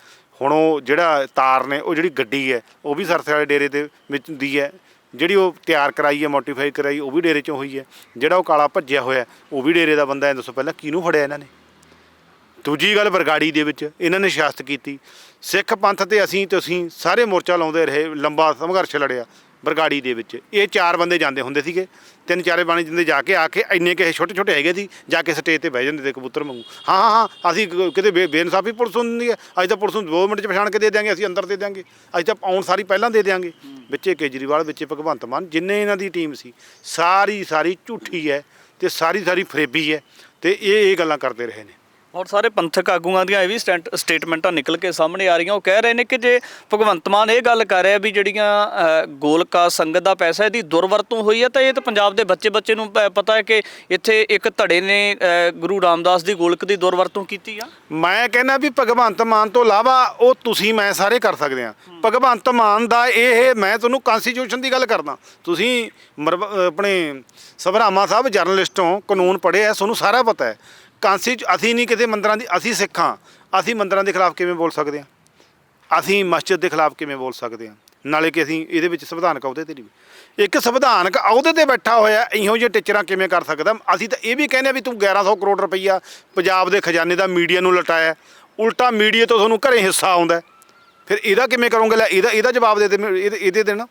ਹੁਣ ਉਹ ਜਿਹੜਾ ਤਾਰ ਨੇ ਉਹ ਜਿਹੜੀ ਗੱਡੀ ਹੈ ਉਹ ਵੀ ਸਰਸੇ ਵਾਲੇ ਡੇਰੇ ਦੇ ਵਿੱਚ ਦੀ ਹੈ। ਜਿਹੜੀ ਉਹ ਤਿਆਰ ਕਰਾਈ ਹੈ ਮੋਡੀਫਾਈ ਕਰਾਈ ਉਹ ਵੀ ਡੇਰੇ 'ਚੋਂ ਹੋਈ ਹੈ। ਜਿਹੜਾ ਉਹ ਕਾਲਾ ਭੱਜਿਆ ਹੋਇਆ ਉਹ ਵੀ ਡੇਰੇ ਦਾ ਬੰਦਾ ਹੈ ਦੱਸੋ ਪਹਿਲਾਂ ਕਿਹਨੂੰ ਫੜਿਆ ਇਹਨਾਂ ਨੇ? ਦੂਜੀ ਗੱਲ ਬਰਗਾੜੀ ਦੇ ਵਿੱਚ ਇਹਨਾਂ ਨੇ ਸਿਆਸਤ ਕੀਤੀ। ਸਿੱਖ ਪੰਥ ਤੇ ਅਸੀਂ ਤੁਸੀਂ ਸਾਰੇ ਮੋਰਚਾ ਲਾਉਂਦੇ ਰਹੇ, ਲੰਬਾ ਸੰਘਰਸ਼ ਲੜਿਆ ਬਰਗਾੜੀ ਦੇ ਵਿੱਚ। ਇਹ ਚਾਰ ਬੰਦੇ ਜਾਂਦੇ ਹੁੰਦੇ ਸੀਗੇ, ਤਿੰਨ ਚਾਰੇ ਬਾਣੀ ਜਿੰਦੇ ਜਾ ਕੇ ਆ ਕੇ ਇੰਨੇ ਕਿਸੇ ਛੋਟੇ ਛੋਟੇ ਹੈਗੇ ਸੀ, ਜਾ ਕੇ ਸਟੇਜ ਤੇ ਬਹਿ ਜਾਂਦੇ ਤੇ ਕਬੂਤਰ ਵਾਂਗੂ। ਹਾਂ ਹਾਂ ਹਾਂ, ਅਸੀਂ ਕਿਤੇ ਬੇ- ਬੇਇਨਸਾਫੀ ਪੁਲਿਸ ਹੁੰਦੀ ਹੈ। ਅੱਜ ਤਾਂ ਪੁਲਿਸ ਨੂੰ 2 ਮਿੰਟ ਚ ਪਛਾਣ ਕੇ ਦੇ ਦਿਆਂਗੇ, ਅਸੀਂ ਅੰਦਰ ਦੇ ਦਿਆਂਗੇ। ਅੱਜ ਤਾਂ ਆਉਣ ਸਾਰੀ ਪਹਿਲਾਂ ਦੇ ਦਿਆਂਗੇ। ਵਿੱਚੇ ਕੇਜਰੀਵਾਲ, ਵਿੱਚੇ ਭਗਵੰਤ ਮਾਨ, ਜਿੰਨੇ ਇਹਨਾਂ ਦੀ ਟੀਮ ਸੀ ਸਾਰੀ ਸਾਰੀ ਝੂਠੀ ਹੈ ਤੇ ਸਾਰੀ ਸਾਰੀ ਫਰੇਬੀ ਹੈ ਤੇ ਇਹ ਇਹ ਗੱਲਾਂ ਕਰਦੇ ਰਹੇ ਨੇ। ਔਰ ਸਾਰੇ ਪੰਥਕ ਆਗੂਆਂ ਦੀਆਂ ਇਹ ਵੀ ਸਟੈਂਟ- ਸਟੇਟਮੈਂਟਾਂ ਨਿਕਲ ਕੇ ਸਾਹਮਣੇ ਆ ਰਹੀਆਂ। ਉਹ ਕਹਿ ਰਹੇ ਨੇ ਕਿ ਜੇ ਭਗਵੰਤ ਮਾਨ ਇਹ ਗੱਲ ਕਰ ਰਿਹਾ ਵੀ ਜਿਹੜੀਆਂ ਅ, ਗੋਲਕਾ ਸੰਗਤ ਦਾ ਪੈਸਾ ਇਹਦੀ ਦੁਰਵਰਤੋਂ ਹੋਈ ਹੈ ਤਾਂ ਇਹ ਤਾਂ ਪੰਜਾਬ ਦੇ ਬੱਚੇ ਬੱਚੇ ਨੂੰ ਪ- ਪਤਾ ਹੈ ਕਿ ਇੱਥੇ ਇੱਕ ਧੜੇ ਨੇ ਅ, ਗੁਰੂ ਰਾਮਦਾਸ ਦੀ ਗੋਲਕ ਦੀ ਦੁਰਵਰਤੋਂ ਕੀਤੀ ਆ। ਮੈਂ ਕਹਿੰਦਾ ਵੀ ਭਗਵੰਤ ਮਾਨ ਤੋਂ ਇਲਾਵਾ ਉਹ ਤੁਸੀਂ ਮੈਂ ਸਾਰੇ ਕਰ ਸਕਦੇ ਆ ਭਗਵੰਤ ਮਾਨ ਦਾ ਇਹ ਮੈਂ ਤੁਹਾਨੂੰ ਕਨਸਟੀਟਿਊਸ਼ਨ ਦੀ ਗੱਲ ਕਰਦਾ। ਤੁਸੀਂ ਮਰਵ- ਅਹ ਆਪਣੇ ਸਭਰਾਮਾ ਸਾਹਿਬ ਜਰਨਲਿਸਟ ਹੋ ਕਾਨੂੰਨ ਪੜ੍ਹੇ ਆ ਤੁਹਾਨੂੰ ਸਾਰਾ ਪਤਾ ਹੈ। ਕਾਂਸੀ ਅਸੀਂ ਨਹੀਂ ਕਿਤੇ ਮੰਦਰਾਂ ਦੀ, ਅਸੀਂ ਸਿੱਖਾਂ। ਅਸੀਂ ਮੰਦਰਾਂ ਦੇ ਖਿਲਾਫ ਕਿਵੇਂ ਬੋਲ ਸਕਦੇ ਹਾਂ? ਅਸੀਂ ਮਸਜਿਦ ਦੇ ਖਿਲਾਫ ਕਿਵੇਂ ਬੋਲ ਸਕਦੇ ਹਾਂ? ਨਾਲੇ ਕਿ ਅਸੀਂ ਇਹਦੇ ਵਿੱਚ ਸੰਵਿਧਾਨਕ ਅਹੁਦੇ ਤੇ ਨਹੀਂ ਇੱਕ ਸੰਵਿਧਾਨਕ ਅਹੁਦੇ ਤੇ ਬੈਠਾ ਹੋਇਆ ਇਹੋ ਜਿਹੇ ਟੀਚਰਾਂ ਕਿਵੇਂ ਕਰ ਸਕਦਾ? ਅਸੀਂ ਤਾਂ ਇਹ ਵੀ ਕਹਿੰਦੇ ਆ ਵੀ ਤੂੰ 1100 ਕਰੋੜ ਰੁਪਈਆ ਪੰਜਾਬ ਦੇ ਖਜ਼ਾਨੇ ਦਾ ਮੀਡੀਆ ਨੂੰ ਲਟਾਇਆ। ਉਲਟਾ ਮੀਡੀਆ ਤੋਂ ਤੁਹਾਨੂੰ ਘਰੇ ਹਿੱਸਾ ਆਉਂਦਾ ਫਿਰ ਇਹਦਾ ਕਿਵੇਂ ਕਰੋਗੇ? ਲੈ, ਇਹਦਾ ਇਹਦਾ ਜਵਾਬ ਦੇ ਦੇ, ਇਹਦੇ ਇਹਦੇ ਦੇਣਾ।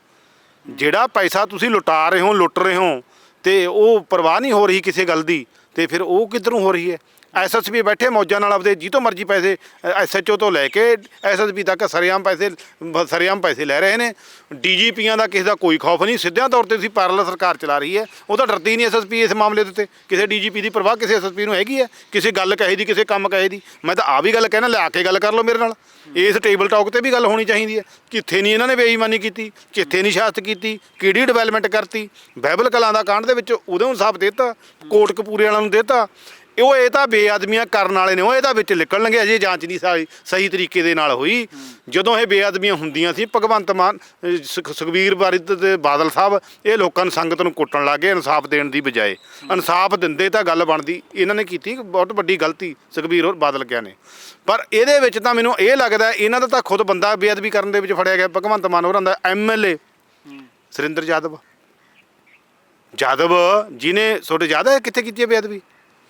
ਜਿਹੜਾ ਪੈਸਾ ਤੁਸੀਂ ਲੁਟਾ ਰਹੇ ਹੋ, ਲੁੱਟ ਰਹੇ ਹੋ, ਤੇ ਉਹ ਪਰਵਾਹ ਨਹੀਂ ਹੋ ਰਹੀ ਕਿਸੇ ਗੱਲ ਦੀ। ਤੇ ਫਿਰ ਉਹ ਕਿੱਧਰੋਂ ਹੋ ਰਹੀ ਹੈ? ਐਸਐਸਪੀ ਬੈਠੇ ਮੌਜਾਂ ਨਾਲ ਆਪਦੇ ਜੀ ਤੋਂ ਮਰਜ਼ੀ ਪੈਸੇ ਐਸਐਚਓ ਤੋਂ ਲੈ ਕੇ ਐਸਐਸਪੀ ਤੱਕ ਸਰਿਆਮ ਪੈਸੇ, ਬ- ਸਰਿਆਮ ਪੈਸੇ ਲੈ ਰਹੇ ਨੇ। ਡੀਜੀਪੀਆਂ ਦਾ ਕਿਸੇ ਦਾ ਕੋਈ ਖੌਫ ਨਹੀਂ। ਸਿੱਧਿਆਂ ਤੌਰ ਤੇ ਤੁਸੀਂ ਪੈਰਲਲ ਸਰਕਾਰ ਚਲਾ ਰਹੀ ਹੈ। ਉਹ ਤਾਂ ਡਰਦੀ ਨਹੀਂ ਐਸਐਸਪੀ ਇਸ ਮਾਮਲੇ ਦੇ ਉੱਤੇ। ਕਿਸੇ ਡੀਜੀਪੀ ਦੀ ਪਰਵਾਹ ਕਿਸੇ ਐਸਐਸਪੀ ਨੂੰ ਹੈਗੀ ਹੈ? ਕਿਸੇ ਗੱਲ ਕਹੇ ਦੀ, ਕਿਸੇ ਕੰਮ ਕਹੇ ਦੀ? ਮੈਂ ਤਾਂ ਆ ਵੀ ਗੱਲ ਕਹਿਣਾ, ਲਿਆ ਕੇ ਗੱਲ ਕਰ ਲਓ ਮੇਰੇ ਨਾਲ। ਇਸ ਟੇਬਲ ਟਾਕ ਤੇ ਵੀ ਗੱਲ ਹੋਣੀ ਚਾਹੀਦੀ ਹੈ। ਕਿੱਥੇ ਨਹੀਂ ਇਹਨਾਂ ਨੇ ਬੇਈਮਾਨੀ ਕੀਤੀ, ਕਿੱਥੇ ਨਹੀਂ ਸ਼ਾਸਤ ਕੀਤੀ, ਕਿਹੜੀ ਡਿਵੈਲਪਮੈਂਟ ਕਰਤੀ? ਬਾਈਬਲ ਕਲਾਂ ਦਾ ਕਾਂਡ ਦੇ ਵਿੱਚ ਉਹਦੇ ਇਨਸਾਫ ਦਿੱਤਾ ਕੋਟ ਕਪੂਰੇ ਵਾਲਿਆਂ ਨੂੰ ਦਿੱਤਾ। ਉਹ ਇਹ ਤਾਂ ਬੇਅਦਮੀਆਂ ਕਰਨ ਵਾਲੇ ਨੇ, ਉਹ ਇਹਦਾ ਵਿੱਚ ਨਿਕਲਣਗੇ ਅਜੇ ਜਾਂਚ ਨਹੀਂ ਸਾਰੀ ਸਹੀ ਤਰੀਕੇ ਦੇ ਨਾਲ ਹੋਈ। ਜਦੋਂ ਇਹ ਬੇਅਦਮੀਆਂ ਹੁੰਦੀਆਂ ਸੀ, ਭਗਵੰਤ ਮਾਨ, ਅਹ, ਸੁਖ- ਸੁਖਬੀਰ ਬਾਰਿਦ ਤੇ ਬਾਦਲ ਸਾਹਿਬ, ਇਹ ਲੋਕਾਂ ਨੂੰ ਸੰਗਤ ਨੂੰ ਕੁੱਟਣ ਲੱਗੇ ਇਨਸਾਫ ਦੇਣ ਦੀ ਬਜਾਏ। ਇਨਸਾਫ ਦਿੰਦੇ ਤਾਂ ਗੱਲ ਬਣਦੀ, ਇਹਨਾਂ ਨੇ ਕੀਤੀ, ਬਹੁਤ ਵੱਡੀ ਗਲਤੀ, ਸੁਖਬੀਰ ਔਰ ਬਾਦਲ ਕਿਆ ਨੇ। ਪਰ ਇਹਦੇ ਵਿੱਚ ਤਾਂ ਮੈਨੂੰ ਇਹ ਲੱਗਦਾ, ਇਹਨਾਂ ਦਾ ਤਾਂ ਖੁਦ ਬੰਦਾ ਬੇਅਦਬੀ ਕਰਨ ਦੇ ਵਿੱਚ ਫੜਿਆ ਗਿਆ, ਭਗਵੰਤ ਮਾਨ ਹੋਰਾਂ ਦਾ ਐਮਐਲਏ ਸੁਰਿੰਦਰ ਯਾਦਵ ਯਾਦਵ ਜਿਹਨੇ, ਤੁਹਾਡੇ ਯਾਦ ਹੈ ਕਿੱਥੇ ਕੀਤੀ ਹੈ ਬੇਅਦਬੀ?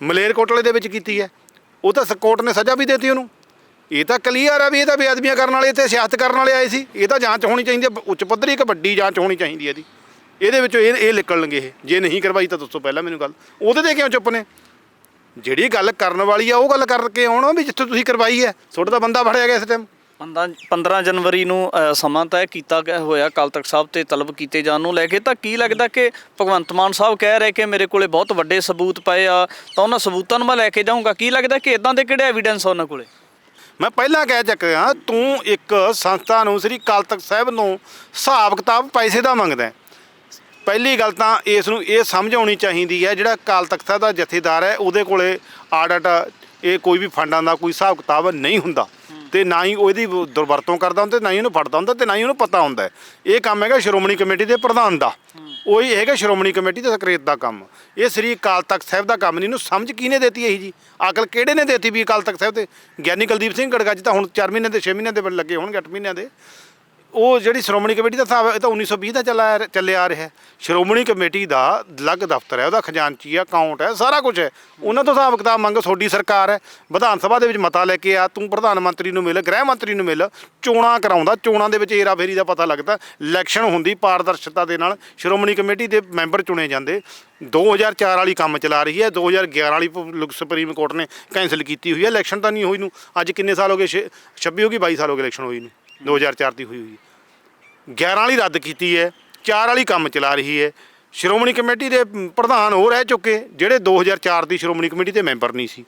ਮਲੇਰਕੋਟਲੇ ਦੇ ਵਿੱਚ ਕੀਤੀ ਹੈ। ਉਹ ਤਾਂ ਸ- ਕੋਰਟ ਨੇ ਸਜ਼ਾ ਵੀ ਦਿੱਤੀ ਉਹਨੂੰ। ਇਹ ਤਾਂ ਕਲੀਅਰ ਆ ਵੀ ਇਹ ਤਾਂ ਬੇਅਦਬੀਆਂ ਕਰਨ ਵਾਲੇ ਤੇ ਸਿਆਸਤ ਕਰਨ ਵਾਲੇ ਆਏ ਸੀ। ਇਹ ਤਾਂ ਜਾਂਚ ਹੋਣੀ ਚਾਹੀਦੀ ਹੈ ਉੱਚ ਪੱਧਰੀ ਇੱਕ ਵੱਡੀ ਜਾਂਚ ਹੋਣੀ ਚਾਹੀਦੀ ਹੈ ਇਹਦੀ। ਇਹਦੇ ਵਿੱਚੋਂ ਇਹ ਇਹ ਨਿਕਲਣਗੇ ਇਹ। ਜੇ ਨਹੀਂ ਕਰਵਾਈ ਤਾਂ ਦੱਸੋ ਪਹਿਲਾਂ ਮੈਨੂੰ ਗੱਲ। ਉਹਦੇ ਤੇ ਕਿਉਂ ਚੁੱਪ ਨੇ? ਜਿਹੜੀ ਗੱਲ ਕਰਨ ਵਾਲੀ ਆ, ਉਹ ਗੱਲ ਕਰਕੇ ਆਉਣ ਵੀ ਜਿੱਥੇ ਤੁਸੀਂ ਕਰਵਾਈ ਹੈ। ਤੁਹਾਡਾ ਤਾਂ ਬੰਦਾ ਫੜਿਆ ਗਿਆ ਇਸ ਟਾਈਮ 15 15 ਜਨਵਰੀ ਨੂੰ ਅ, ਸਮਾਂ ਤੈਅ ਕੀਤਾ ਗਿਆ ਹੋਇਆ ਅਕਾਲ ਤਖਤ ਸਾਹਿਬ ਤੇ ਤਲਬ ਕੀਤੇ ਜਾਣ ਨੂੰ ਲੈ ਕੇ ਤਾਂ ਕੀ ਲੱਗਦਾ ਕਿ ਭਗਵੰਤ ਮਾਨ ਸਾਹਿਬ ਕਹਿ ਰਹੇ ਕਿ ਮੇਰੇ ਕੋਲੇ ਬਹੁਤ ਵੱਡੇ ਸਬੂਤ ਪਏ ਆ ਤਾਂ ਉਹਨਾਂ ਸਬੂਤਾਂ ਨੂੰ ਮੈਂ ਲੈ ਕੇ ਜਾਊਂਗਾ? ਕੀ ਲੱਗਦਾ ਕਿ ਇਦਾਂ ਦੇ ਕਿਹੜੇ ਐਵੀਡੈਂਸ ਆ ਉਹਨਾਂ ਕੋਲੇ? ਮੈਂ ਪਹਿਲਾਂ ਕਹਿ ਚੱਕਿਆ ਤੂੰ ਇੱਕ ਸੰਸਥਾ ਨੂੰ ਸ੍ਰੀ ਅਕਾਲ ਤਖਤ ਸਾਹਿਬ ਨੂੰ ਹਿਸਾਬ ਕਿਤਾਬ ਪੈਸੇ ਦਾ ਮੰਗਦਾ ਹੈ। ਪਹਿਲੀ ਗੱਲ ਤਾਂ ਇਸ ਨੂੰ ਇਹ ਸਮਝ ਆਉਣੀ ਚਾਹੀਦੀ ਹੈ ਜਿਹੜਾ ਅਕਾਲ ਤਖਤ ਸਾਹਿਬ ਦਾ ਜਥੇਦਾਰ ਹੈ ਉਹਦੇ ਕੋਲੇ ਆਡਟ ਇਹ ਕੋਈ ਵੀ ਫੰਡਾਂ ਦਾ ਕੋਈ ਹਿਸਾਬ ਕਿਤਾਬ ਨਹੀਂ ਹੁੰਦਾ। ਤੇ ਨਾ ਹੀ ਉਹਦੀ ਦੁਰਵਰਤੋਂ ਕਰਦਾ ਹੁੰਦਾ ਤੇ ਨਾ ਹੀ ਉਹਨੂੰ ਫੜਦਾ ਹੁੰਦਾ ਤੇ ਨਾ ਹੀ ਉਹਨੂੰ ਪਤਾ ਹੁੰਦਾ। ਇਹ ਕੰਮ ਹੈਗਾ ਸ਼੍ਰੋਮਣੀ ਕਮੇਟੀ ਦੇ ਪ੍ਰਧਾਨ ਦਾ। ਉਹੀ ਹੈਗਾ ਸ਼੍ਰੋਮਣੀ ਕਮੇਟੀ ਦੇ ਸਕਰੇਤ ਦਾ ਕੰਮ। ਇਹ ਸ੍ਰੀ ਅਕਾਲ ਤਖਤ ਸਾਹਿਬ ਦਾ ਕੰਮ ਨਹੀਂ, ਇਹਨੂੰ ਸਮਝ ਕਿਹਨੇ ਦਿੱਤੀ ਇਹ ਜੀ? ਅਕਲ ਕਿਹੜੇ ਨੇ ਦਿੱਤੀ ਵੀ ਅਕਾਲ ਤਖਤ ਸਾਹਿਬ ਤੇ? ਗਿਆਨੀ ਕੁਲਦੀਪ ਸਿੰਘ ਗੜਗੱਜ ਤਾਂ ਹੁਣ 4 ਮਹੀਨੇ ਦੇ 6 ਮਹੀਨੇ ਦੇ ਲੱਗੇ ਹੋਣਗੇ 8 ਮਹੀਨਿਆਂ ਦੇ। ਉਹ ਜਿਹੜੀ ਸ਼੍ਰੋਮਣੀ ਕਮੇਟੀ ਦਾ ਹਿਸਾਬ ਹੈ, ਇਹ ਤਾਂ 1920 ਦਾ ਚੱਲਾ ਆ- ਚੱਲਿਆ ਆ ਰਿਹਾ ਹੈ। ਸ਼੍ਰੋਮਣੀ ਕਮੇਟੀ ਦਾ ਅਲੱਗ ਦਫ਼ਤਰ ਹੈ ਉਹਦਾ ਖਜ਼ਾਨਚੀ ਆ ਅਕਾਊਂਟ ਹੈ ਸਾਰਾ ਕੁਝ ਹੈ। ਉਹਨਾਂ ਤੋਂ ਹਿਸਾਬ ਕਿਤਾਬ ਮੰਗ ਤੁਹਾਡੀ ਸਰਕਾਰ ਹੈ। ਵਿਧਾਨ ਸਭਾ ਦੇ ਵਿੱਚ ਮਤਾ ਲੈ ਕੇ ਆ ਤੂੰ ਪ੍ਰਧਾਨ ਮੰਤਰੀ ਨੂੰ ਮਿਲ ਗ੍ਰਹਿ ਮੰਤਰੀ ਨੂੰ ਮਿਲ ਚੋਣਾਂ ਕਰਾਉਂਦਾ ਚੋਣਾਂ ਦੇ ਵਿੱਚ ਏਰਾ ਫੇਰੀ ਦਾ ਪਤਾ ਲੱਗਦਾ ਇਲੈਕਸ਼ਨ ਹੁੰਦੀ ਪਾਰਦਰਸ਼ਤਾ ਦੇ ਨਾਲ ਸ਼੍ਰੋਮਣੀ ਕਮੇਟੀ ਦੇ ਮੈਂਬਰ ਚੁਣੇ ਜਾਂਦੇ। 2004 ਵਾਲੀ ਕੰਮ ਚਲਾ ਰਹੀ ਹੈ 2011 ਵਾਲੀ ਪ- ਲੁਕ ਸੁਪਰੀਮ ਕੋਰਟ ਨੇ ਕੈਂਸਲ ਕੀਤੀ ਹੋਈ ਹੈ ਇਲੈਕਸ਼ਨ ਤਾਂ ਨਹੀਂ ਹੋਈ ਨੂੰ। ਅੱਜ ਕਿੰਨੇ ਸਾਲ ਹੋ ਗਏ? ਛੇ- 26 ਹੋ ਗਈ 22 ਸਾਲ ਹੋ ਗਏ ਇਲੈਕਸ਼ਨ ਹੋਈ ਨੂੰ। 2004 ਦੀ ਹੋਈ ਹੋਈ ਹੈ। 11 ਵਾਲੀ ਰੱਦ ਕੀਤੀ ਹੈ 4 ਵਾਲੀ ਕੰਮ ਚਲਾ ਰਹੀ ਹੈ। ਸ਼੍ਰੋਮਣੀ ਕਮੇਟੀ ਦੇ ਪ੍ਰਧਾਨ ਹੋ ਰਹਿ ਚੁੱਕੇ, ਜਿਹੜੇ 2004 ਦੀ ਸ਼੍ਰੋਮਣੀ ਕਮੇਟੀ ਦੇ ਮੈਂਬਰ ਨਹੀਂ ਸੀ।